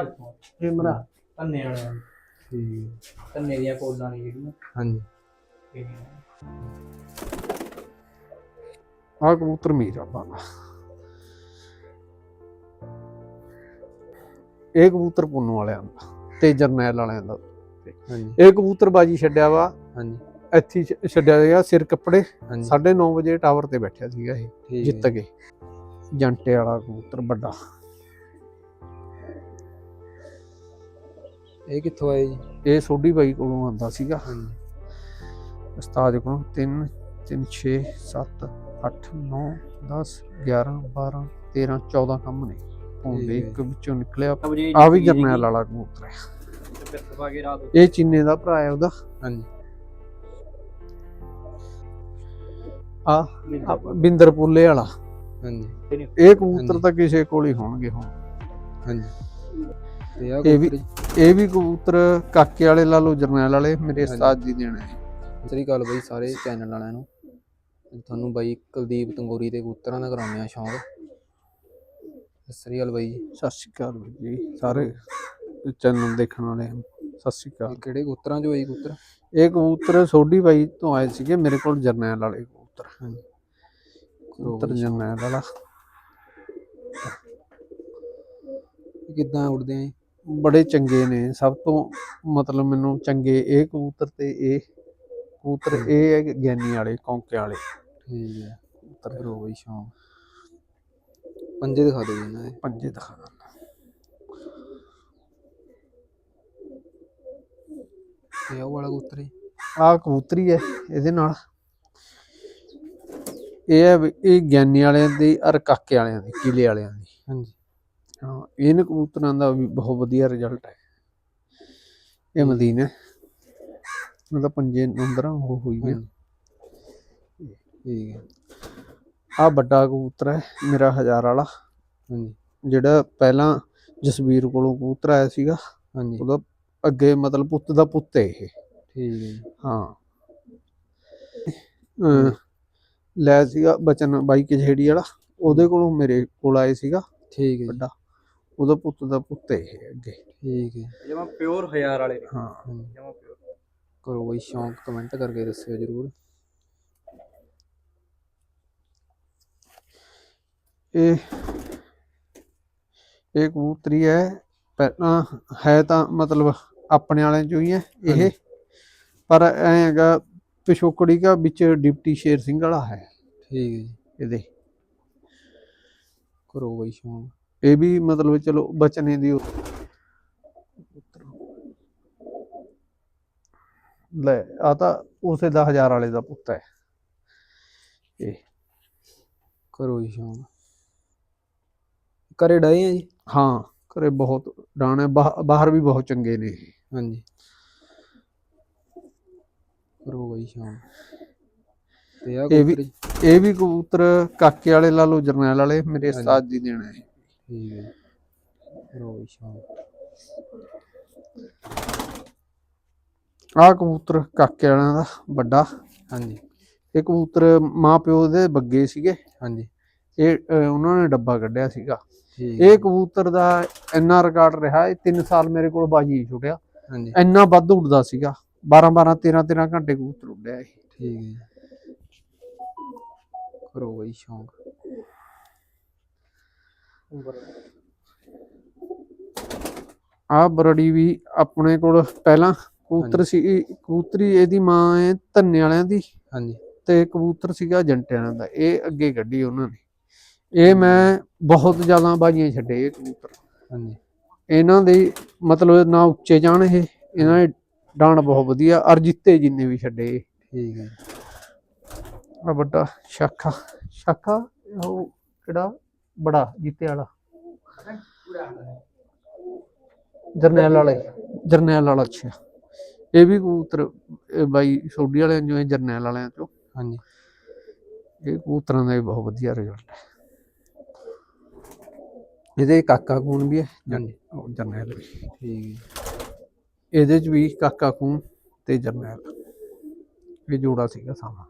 ਇਹ ਮਰਾ ਧੰਨੇ ਵਾਲਿਆਂ ਠੀਕ। ਧੰਨੇ ਦੀਆਂ ਕੋਲਾਂ ਨੇ ਜਿਹੜੀਆਂ। ਹਾਂਜੀ। ਇਹ ਆ ਕਬੂਤਰ ਮੀਰਾ ਬਾਬਾ। ਇਹ ਕਬੂਤਰ ਪੁੰਨੂ ਵਾਲਿਆਂ ਦਾ ਤੇ ਜਰਨੈਲ ਵਾਲਿਆਂ ਦਾ। ਹਾਂਜੀ। ਇਹ ਕਬੂਤਰ ਬਾਜੀ ਛੱਡਿਆ ਵਾ। ਹਾਂਜੀ। ਇੱਥੇ ਛ- ਛੱਡਿਆ ਗਿਆ ਸਿਰ ਕੱਪੜੇ। ਹਾਂਜੀ। 9:30 ਵਜੇ ਟਾਵਰ ਤੇ ਬੈਠਿਆ ਸੀਗਾ ਇਹ। ਜਿੱਤ ਗਏ। ਜੰਟੇ ਵਾਲਾ ਕਬੂਤਰ ਵੱਡਾ। ਇਹ ਕਿੱਥੋਂ ਆਏ ਜੀ? ਇਹ ਸੋਢੀ ਬਾਈ ਕੋਲੋਂ ਆਂਦਾ ਸੀਗਾ। ਹਾਂਜੀ। ਉਸਤਾਦ ਕੋਲੋਂ 3 3 6 7 8 9 10 11 12 13 14 ਕੰਮ ਨੇ। ਹੁੰਦੇ ਠੀਕ ਹੈ। ਇੱਕ ਵਿੱਚੋਂ ਨਿਕਲਿਆ। ਵਜੇ ਆ ਵੀ ਜਰਨੈਲ ਵਾਲਾ ਕਬੂਤਰ ਹੈ। ਫਿਰ ਦਬਾ ਕੇ ਰਾਤ ਇਹ ਚੀਨੇ ਦਾ ਭਰਾ ਹੈ ਉਹਦਾ। ਹਾਂਜੀ। ਆ ਆ ਬਿੰਦਰ ਪੁੱਲੇ ਵਾਲਾ। ਹਾਂਜੀ। ਇਹ ਕਬੂਤਰ। ਤਾਂ ਕਿਸੇ ਕੋਲ ਹੀ ਹੋਣਗੇ ਹੁਣ। ਹਾਂਜੀ। ਤੇ ਆ ਇਹ ਵੀ- ਕਬੂਤਰ ਜੀ। ਇਹ ਵੀ ਕਬੂਤਰ ਕਾਕੇ ਵਾਲੇ ਲਾ ਲਓ ਜਰਨੈਲ ਵਾਲੇ ਮੇਰੇ। ਉਸਤਾਦ ਜੀ ਦੇਣਾ ਹੈ ਸਤਿ ਸ੍ਰੀ ਅਕਾਲ ਬਾਈ ਸਾਰੇ ਚੈਨਲ ਵਾਲਿਆਂ ਨੂੰ। ਤੁਹਾਨੂੰ ਬਾਈ ਕੁਲਦੀਪ ਤੰਗੋਰੀ ਦੇ ਕਬੂਤਰਾਂ ਦਾ ਕਰਾਉਂਦੇ ਆ ਸ਼ੌਂਕ। ਸ੍ਰੀ ਅਕਾਲ ਬਾਈ ਜੀ। ਸਤਿ ਸ਼੍ਰੀ ਅਕਾਲ ਜੀ ਸਾਰੇ ਚੈਨਲ ਦੇਖਣ ਵਾਲੇ ਸਤਿ ਸ਼੍ਰੀ ਅਕਾਲ। ਕਿਹੜੇ ਕਬੂਤਰਾਂ ਚੋਂ ਆਈ ਕਬੂਤਰ? ਇਹ ਕਬੂਤਰ ਸੋਢੀ ਬਾਈ ਤੋਂ ਆਏ ਸੀਗੇ ਮੇਰੇ ਕੋਲ ਜਰਨੈਲ ਵਾਲੇ ਕਬੂਤਰ। ਹਾਂਜੀ। ਕਬੂਤਰ ਜਰਨੈਲ ਵਾਲਾ। ਕਿੱਦਾਂ ਉੜਦੇ ਆ ਜੀ? ਬੜੇ ਚੰਗੇ ਨੇ। ਸਭ ਤੋਂ ਮਤਲਬ ਮੈਨੂੰ ਚੰਗੇ ਇਹ ਕਬੂਤਰ ਤੇ ਇਹ ਕਬੂਤਰ ਇਹ ਹੈ ਗਿਆਨੀ ਵਾਲੇ ਕੌਂਕੇ ਵਾਲੇ। ਠੀਕ ਹੈ। ਕਬੂਤਰ ਕਰੋ ਬਾਈ ਸ਼ੌਂਕ। ਪੰਜੇ ਦਿਖਾ ਜੀ ਇਹਨਾਂ ਦੇ। ਪੰਜੇ ਦਿਖਾ ਦਿੰਦਾ ਤੇ ਆਹ ਵਾਲਾ ਕਬੂਤਰ ਆਹ ਕਬੂਤਰੀ ਹੈ ਇਹਦੇ ਨਾਲ। ਇਹ ਹੈ ਇਹ ਗਿਆਨੀ ਵਾਲਿਆਂ ਦੀ ਔਰ ਕਾਕੇ ਵਾਲਿਆਂ ਦੀ ਕਿਲੇ ਵਾਲਿਆਂ ਦੀ। ਹਾਂਜੀ। ਇਹਨਾਂ ਕਬੂਤਰਾਂ ਦਾ ਵੀ ਬਹੁਤ ਵਧੀਆ ਰਿਜ਼ਲਟ ਹੈ। ਇਹ ਮਦੀਨਾ ਉਹਦਾ ਪੰਜੇ ਨੰਬਰਾਂ ਉਹ ਹੋਈ ਹੈ। ਠੀਕ ਹੈ ਆ ਵੱਡਾ ਕਬੂਤਰ ਹੈ ਮੇਰਾ ਹਜ਼ਾਰ ਵਾਲਾ। ਹਾਂਜੀ। ਜਿਹੜਾ ਪਹਿਲਾਂ ਜਸਵੀਰ ਕੋਲੋਂ ਕਬੂਤਰ ਆਇਆ ਸੀਗਾ ਹਾਂਜੀ। ਉਹਦਾ ਅੱਗੇ ਮਤਲਬ ਪੁੱਤ ਦਾ ਪੁੱਤ ਹੈ ਇਹ। ਠੀਕ ਹੈ ਹਾਂ। ਲੈ ਸੀਗਾ ਬਚਨ ਬਾਈ ਕਜੇੜੀ ਵਾਲਾ ਉਹਦੇ ਕੋਲੋਂ ਮੇਰੇ ਕੋਲ ਆਏ ਸੀਗਾ। ਠੀਕ ਹੈ ਵੱਡਾ। ਉਹਦਾ ਪੁੱਤ ਦਾ ਪੁੱਤ ਹੈ ਇਹ ਅੱਗੇ। ਠੀਕ ਹੈ। ਜਮਾ ਪਿਓਰ ਹਜ਼ਾਰ ਵਾਲੇ ਨੇ। ਹਾਂ। ਜਮਾ ਪਿਓਰ। ਕਰੋ ਬਾਈ ਸ਼ੌਂਕ ਕਮੈਂਟ ਕਰਕੇ ਦੱਸਿਓ ਜਰੂਰ। ਇਹ ਇਹ ਕਬੂਤਰੀ ਹੈ ਪਹਿਲਾਂ ਹੈ ਤਾਂ ਮਤਲਬ ਆਪਣੇ ਵਾਲਿਆਂ ਚੋਂ ਹੀ ਹੈ ਇਹ। ਪਰ ਐ ਹੈਗਾ ਪਿਛੋਕੜੀ ਦਾ ਵਿੱਚ ਡਿਪਟੀ ਸ਼ੇਰ ਸਿੰਘ ਵਾਲਾ ਹੈ। ਠੀਕ ਹੈ ਜੀ। ਇਹਦੇ। ਕਰੋ ਬਾਈ ਸ਼ੌਂਕ। ਇਹ ਵੀ ਮਤਲਬ ਚਲੋ ਬਚਨੇ ਦੀ ਲੈ ਆ ਤਾਂ ਉਸੇ 10000 ਵਾਲੇ ਦਾ ਪੁੱਤ ਹੈ। ਇਹ। ਕਰੋ ਜੀ ਸ਼ੌਂਕ। ਕਰੇ ਡਏ ਆ ਜੀ? ਹਾਂ ਘਰੇ ਬਹੁਤ ਡਾਣੇ ਬਾਹਰ ਵੀ ਬਹੁਤ ਚੰਗੇ ਨੇ। ਹਾਂਜੀ। ਕਰੋ ਬਾਈ ਤੇ ਆ ਇਹ ਵੀ- ਇਹ ਵੀ ਕਬੂਤਰ ਕਾਕੇ ਵਾਲੇ ਲਾ ਲਓ ਜਰਨੈਲ ਵਾਲੇ ਮੇਰੇ ਉਸਤਾਦ ਜੀ ਦੇਣਾ। ਹੈ ਠੀਕ ਹੈ ਆਹ ਕਬੂਤਰ ਕਾਕੇ ਵਾਲਿਆਂ ਦਾ ਵੱਡਾ ਹਾਂਜੀ। ਇਹ ਕਬੂਤਰ ਮਾਂ ਪਿਓ ਦੇ ਬੱਗੇ ਸੀਗੇ ਹਾਂਜੀ। ਇਹ ਉਹਨਾਂ ਨੇ ਡੱਬਾ ਕੱਢਿਆ ਸੀਗਾ। ਇਹ ਕਬੂਤਰ ਦਾ ਇੰਨਾ ਰਿਕਾਰਡ ਰਿਹਾ ਇਹ 3 ਸਾਲ ਮੇਰੇ ਕੋਲ ਬਾਜੀ ਛੁੱਟਿਆ। ਹਾਂਜੀ। ਇੰਨਾ ਵੱਧ ਉੱਡਦਾ ਸੀਗਾ। 12 12 13 13 ਘੰਟੇ ਕਬੂਤਰ ਉੱਡਿਆ ਇਹ। ਠੀਕ ਹੈ। ਕਰੋ ਬਾਈ ਸ਼ੌਂਕ। ਆਹ ਬਰੜੀ ਵੀ ਆਪਣੇ ਕੋਲ ਪਹਿਲਾਂ ਕਬੂਤਰ ਸੀ ਕਬੂਤਰੀ ਇਹਦੀ ਮਾਂ ਹੈ ਧੰਨੇ ਵਾਲਿਆਂ ਦੀ ਹਾਂਜੀ। ਤੇ ਕਬੂਤਰ ਸੀਗਾ ਜੰਟਿਆਂ ਦਾ ਇਹ ਅੱਗੇ ਕੱਢੀ ਉਹਨਾਂ ਨੇ। ਇਹ ਮੈਂ ਬਹੁਤ ਜ਼ਿਆਦਾ ਬਾਜੀਆਂ ਛੱਡੇ ਇਹ ਕਬੂਤਰ। ਹਾਂਜੀ। ਇਹਨਾਂ ਦੇ ਮਤਲਬ ਨਾ ਉੱਚੇ ਜਾਣ ਇਹ ਇਹਨਾਂ ਦੇ ਡਾਣ ਬਹੁਤ ਵਧੀਆ ਅਰ ਜਿੱਤੇ ਜਿੰਨੇ ਵੀ ਛੱਡੇ। ਠੀਕ ਹੈ। ਆ ਵੱਡਾ ਸ਼ਾਖਾ ਸ਼ਾਖਾ ਉਹ ਕਿਹੜਾ? ਬੜਾ ਜਿੱਤੇ ਵਾਲਾ। ਜਰਨੈਲ ਵਾਲੇ। ਜਰਨੈਲ ਵਾਲਾ ਅੱਛਾ। ਇਹ ਵੀ ਕਬੂਤਰ ਇਹ ਬਾਈ ਸੋਡੀ ਵਾਲਿਆਂ ਚੋਂ ਹੈ ਜਰਨੈਲ ਵਾਲਿਆਂ ਚੋਂ। ਹਾਂਜੀ। ਇਹ ਕਬੂਤਰਾਂ ਦਾ ਵੀ ਬਹੁਤ ਵਧੀਆ ਰਿਜ਼ਲਟ ਹੈ। ਇਹਦੇ ਕਾਕਾ ਖੂਨ ਵੀ ਹੈ? ਜਰਨੈਲ ਵੀ। ਠੀਕ ਇਹਦੇ ਚ ਵੀ ਕਾਕਾ ਖੂਨ ਤੇ ਜਰਨੈਲ। ਇਹ ਜੋੜਾ ਸੀਗਾ ਸਾਵਾ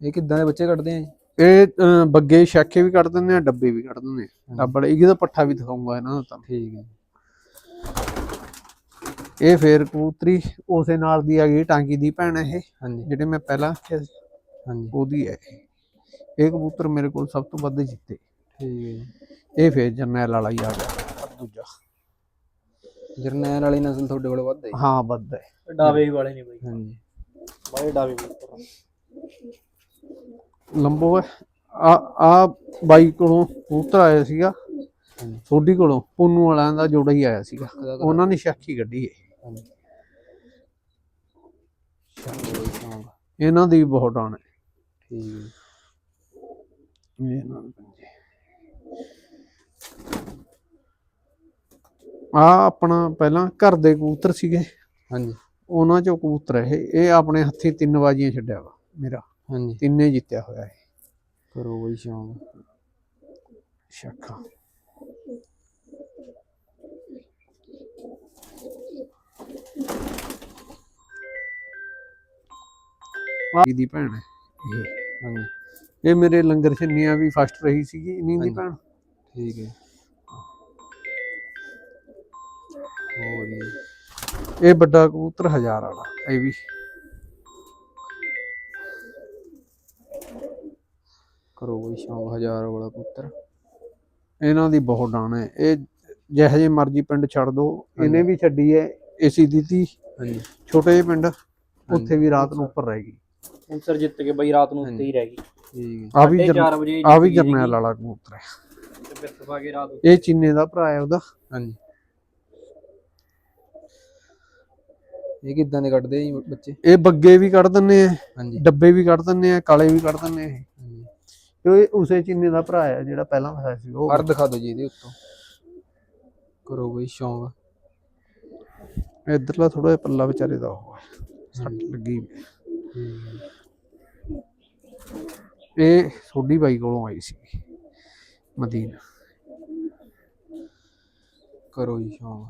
ਇਹ ਕਿੱਦਾਂ ਦੇ ਬੱਚੇ ਕੱਢਦੇ ਆ ਜੀ? ਇਹ ਬੱਗੇ ਛਾਕੇ ਵੀ ਕੱਢ ਦਿੰਦੇ ਆ ਡੱਬੇ ਵੀ ਕੱਢ ਦਿੰਦੇ ਆ। ਡੱਬੜ ਇਹਦਾ ਪੱਠਾ ਵੀ ਦਿਖਾਉਂਗਾ ਇਹਨਾਂ ਦਾ ਤਾਂ। ਠੀਕ ਹੈ। ਇਹ ਫੇਰ ਕਬੂਤਰੀ ਉਸੇ ਨਾਲ ਦੀ ਆ ਗਈ ਟਾਂਗੀ ਦੀ ਭੈਣ ਇਹ ਹਾਂਜੀ। ਜਿਹੜੇ ਮੈਂ ਪਹਿਲਾਂ ਆਖਿਆ ਸੀ। ਹਾਂਜੀ। ਉਹਦੀ ਹੈ ਇਹ। ਕਬੂਤਰ ਮੇਰੇ ਕੋਲ ਸਭ ਤੋਂ ਵੱਧ ਜਿੱਤੇ। ਠੀਕ ਹੈ ਜੀ। ਇਹ ਫੇਰ ਜਰਨੈਲ ਵਾਲਾ ਹੀ ਆ ਗਿਆ ਦੂਜਾ। ਜਰਨੈਲ ਵਾਲੀ ਨਸਲ ਤੁਹਾਡੇ ਕੋਲ ਵੱਧ ਹੈ? ਹਾਂ ਵੱਧ ਹੈ। ਡਾਵੇ ਵਾਲੇ ਨੇ ਬਾਈ। ਹਾਂਜੀ। ਬਾਈ ਡਾਵੇ ਕਬੂਤਰ। ਲੰਬੋ ਹੈ। ਆ ਆ ਬਾਈ ਕੋਲੋਂ ਕਬੂਤਰ ਆਇਆ ਸੀਗਾ। ਸੋਢੀ ਕੋਲੋਂ ਪੁੰਨੂ ਵਾਲਿਆਂ ਦਾ ਜੋੜਾ ਹੀ ਆਇਆ ਸੀਗਾ। ਉਹਨਾਂ ਨੇ ਸ਼ਾਖੀ ਕੱਢੀ ਹੈ ਸ਼ੌਂਕ। ਇਹਨਾਂ ਦੀ ਬਹੁਤ ਡਾਣ ਹੈ ਠੀਕ ਹੈ ਜੀ। ਆ ਆਪਣਾ ਪਹਿਲਾਂ ਘਰ ਦੇ ਕਬੂਤਰ ਸੀਗੇ। ਹਾਂਜੀ। ਉਹਨਾਂ ਚੋਂ ਕਬੂਤਰ ਇਹ। ਇਹ ਆਪਣੇ ਹੱਥੀ ਤਿੰਨ ਬਾਜੀਆਂ ਛੱਡਿਆ ਵਾ ਮੇਰਾ। ਹਾਂਜੀ। ਤਿੰਨੇ ਜਿੱਤਿਆ ਹੋਇਆ ਹੈ ਕਰੋ ਬਈ ਸ਼ੌਂਕ। ਸ਼ਾਖਾ ਦੀ ਭੈਣ ਹੈ। ਇਹ। ਹਾਂਜੀ। ਇਹ ਮੇਰੇ ਲੰਗਰ ਛੰਨੀਆਂ ਵੀ ਫਸਟ ਰਹੀ ਸੀਗੀ। ਇਨੀ ਦੀ। ਭੈਣ। ਠੀਕ ਹੈ। ਹੋਰ ਜੀ। ਇਹ ਵੱਡਾ ਕਬੂਤਰ ਹਜ਼ਾਰ ਵਾਲਾ। ਇਹ ਵੀ ਕਰੋ ਬਈ ਸ਼ੌਂਕ ਹਜ਼ਾਰ ਵਾਲਾ ਪੁੱਤਰ। ਇਹਨਾਂ ਦੀ ਬਹੁਤ ਡਾਣ ਹੈ। ਇਹ ਜਿਹੋ ਜਿਹੇ ਮਰਜ਼ੀ ਪਿੰਡ ਛੱਡ ਦੋ। ਇਹਨੇ ਵੀ ਛੱਡੀ ਹੈ ਏਸੀ ਦਿੱਤੀ। ਹਾਂਜੀ। ਛੋਟੇ ਜਿਹੇ ਪਿੰਡ ਉੱਥੇ ਵੀ ਰਾਤ ਨੂੰ ਉੱਪਰ ਰਹੇਗੀ ਕਬੂਤਰ ਜਿੱਤ ਕੇ ਬਾਈ ਰਾਤ ਨੂੰ ਉੱਤੇ ਹੀ ਰਹਿ ਗਈ। ਠੀਕ ਆ ਵੀ ਸਾਢੇ ਜਰਨੈਲ ਚਾਰ ਵਜੇ ਆ ਵੀ ਜਰਨੈਲ ਵਾਲਾ ਕਬੂਤਰ ਹੈ। ਤੇ ਫਿਰ ਦਬਾ ਕੇ ਰਾਤ ਇਹ ਚੀਨੇ ਦਾ ਭਰਾ ਹੈ ਉਹਦਾ। ਹਾਂਜੀ। ਇਹ ਕਿੱਦਾਂ ਦੇ ਕੱਢਦੇ ਆ ਜੀ ਬੱਚੇ? ਇਹ ਬੱਗੇ ਵੀ ਕੱਢ ਦਿੰਨੇ ਆ। ਡੱਬੇ ਵੀ ਕੱਢ ਦਿੰਨੇ ਆ। ਕਾਲੇ ਵੀ ਕੱਢ ਦਿੰਨੇ ਆ। ਹਾਂਜੀ ਇਹ ਉਸੇ ਚੀਨੇ ਦਾ ਭਰਾ ਹੈ ਜਿਹੜਾ ਪਹਿਲਾਂ ਹੋਇਆ ਸੀ ਉਹ। ਪਰ ਦਿਖਾ ਦਿਓ ਜੀ ਇਹਦੇ ਉੱਤੋਂ। ਕਰੋ ਬਈ ਸ਼ੌਂਕ। ਇਧਰਲਾ ਥੋੜਾ ਜਿਹਾ ਪੱਲਾ ਵਿਚਾਰੇ ਦਾ ਉਹ। ਸੱਟ ਲੱਗੀ ਇਹ ਸੋਢੀ ਬਾਈ ਕੋਲੋਂ ਆਈ ਸੀ। ਮਦੀਨਾ। ਕਰੋ ਜੀ ਸ਼ੌਂਕ।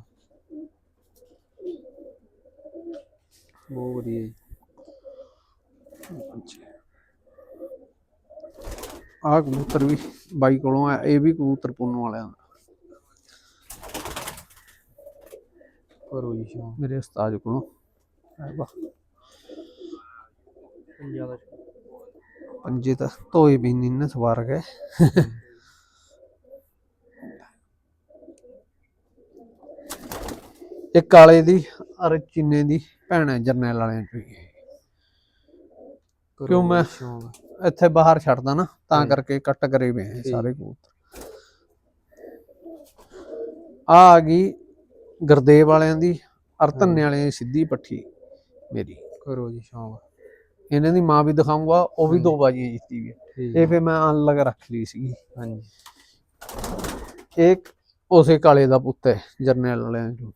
ਬਹੁਤ ਵਧੀਆ ਜੀ। ਆਹ ਕਬੂਤਰ ਵੀ ਬਾਈ ਕੋਲੋਂ ਆ ਇਹ ਵੀ ਕਬੂਤਰ ਪੁੰਨੂ ਵਾਲਿਆਂ ਦਾ। ਕਰੋ ਜੀ ਸ਼ੌਂਕ ਮੇਰੇ ਉਸਤਾਦ ਕੋਲੋਂ। ਪੰਜਾਂ ਤਾਂ ਧੋਏ ਵੀ ਨਹੀਂ ਨਾ ਸਵਾਰ ਗਏ ਇਹ ਕਾਲੇ ਦੀ ਅਰ ਚਿੰਨੇ ਦੀ ਭੈਣ ਹੈ ਜਰਨੈਲ ਵਾਲਿਆਂ ਚੋਂ ਕਿਉਂ ਮੈਂ- ਇੱਥੇ ਬਾਹਰ ਛੱਡਦਾ ਨਾ ਤਾਂ। ਕਰਕੇ ਕੱਟ ਕਰੇ ਵੇ ਹੈ ਠੀਕ। ਸਾਰੇ ਕਬੂਤਰ। ਆ ਆ ਗਈ ਗੁਰਦੇਵ ਵਾਲਿਆਂ ਦੀ ਅਰ ਧੰਨੇ ਵਾਲਿਆਂ ਦੀ ਸਿੱਧੀ ਪੱਠੀ ਮੇਰੀ। ਕਰੋ ਜੀ ਸ਼ੌਂਕ। ਇਹਨਾਂ ਦੀ ਮਾਂ ਵੀ ਦਿਖਾਊਂਗਾ ਉਹ ਵੀ। ਦੋ ਬਾਜੀਆਂ ਜਿੱਤੀ ਵੀ ਹੈ। ਇਹ ਫੇ ਮੈਂ ਅਨਲਗ ਰੱਖ ਲਈ ਸੀਗੀ। ਹਾਂਜੀ। ਇਹ ਉਸੇ ਕਾਲੇ ਦਾ ਪੁੱਤ ਹੈ ਜਰਨੈਲ ਵਾਲਿਆਂ ਚੋਂ।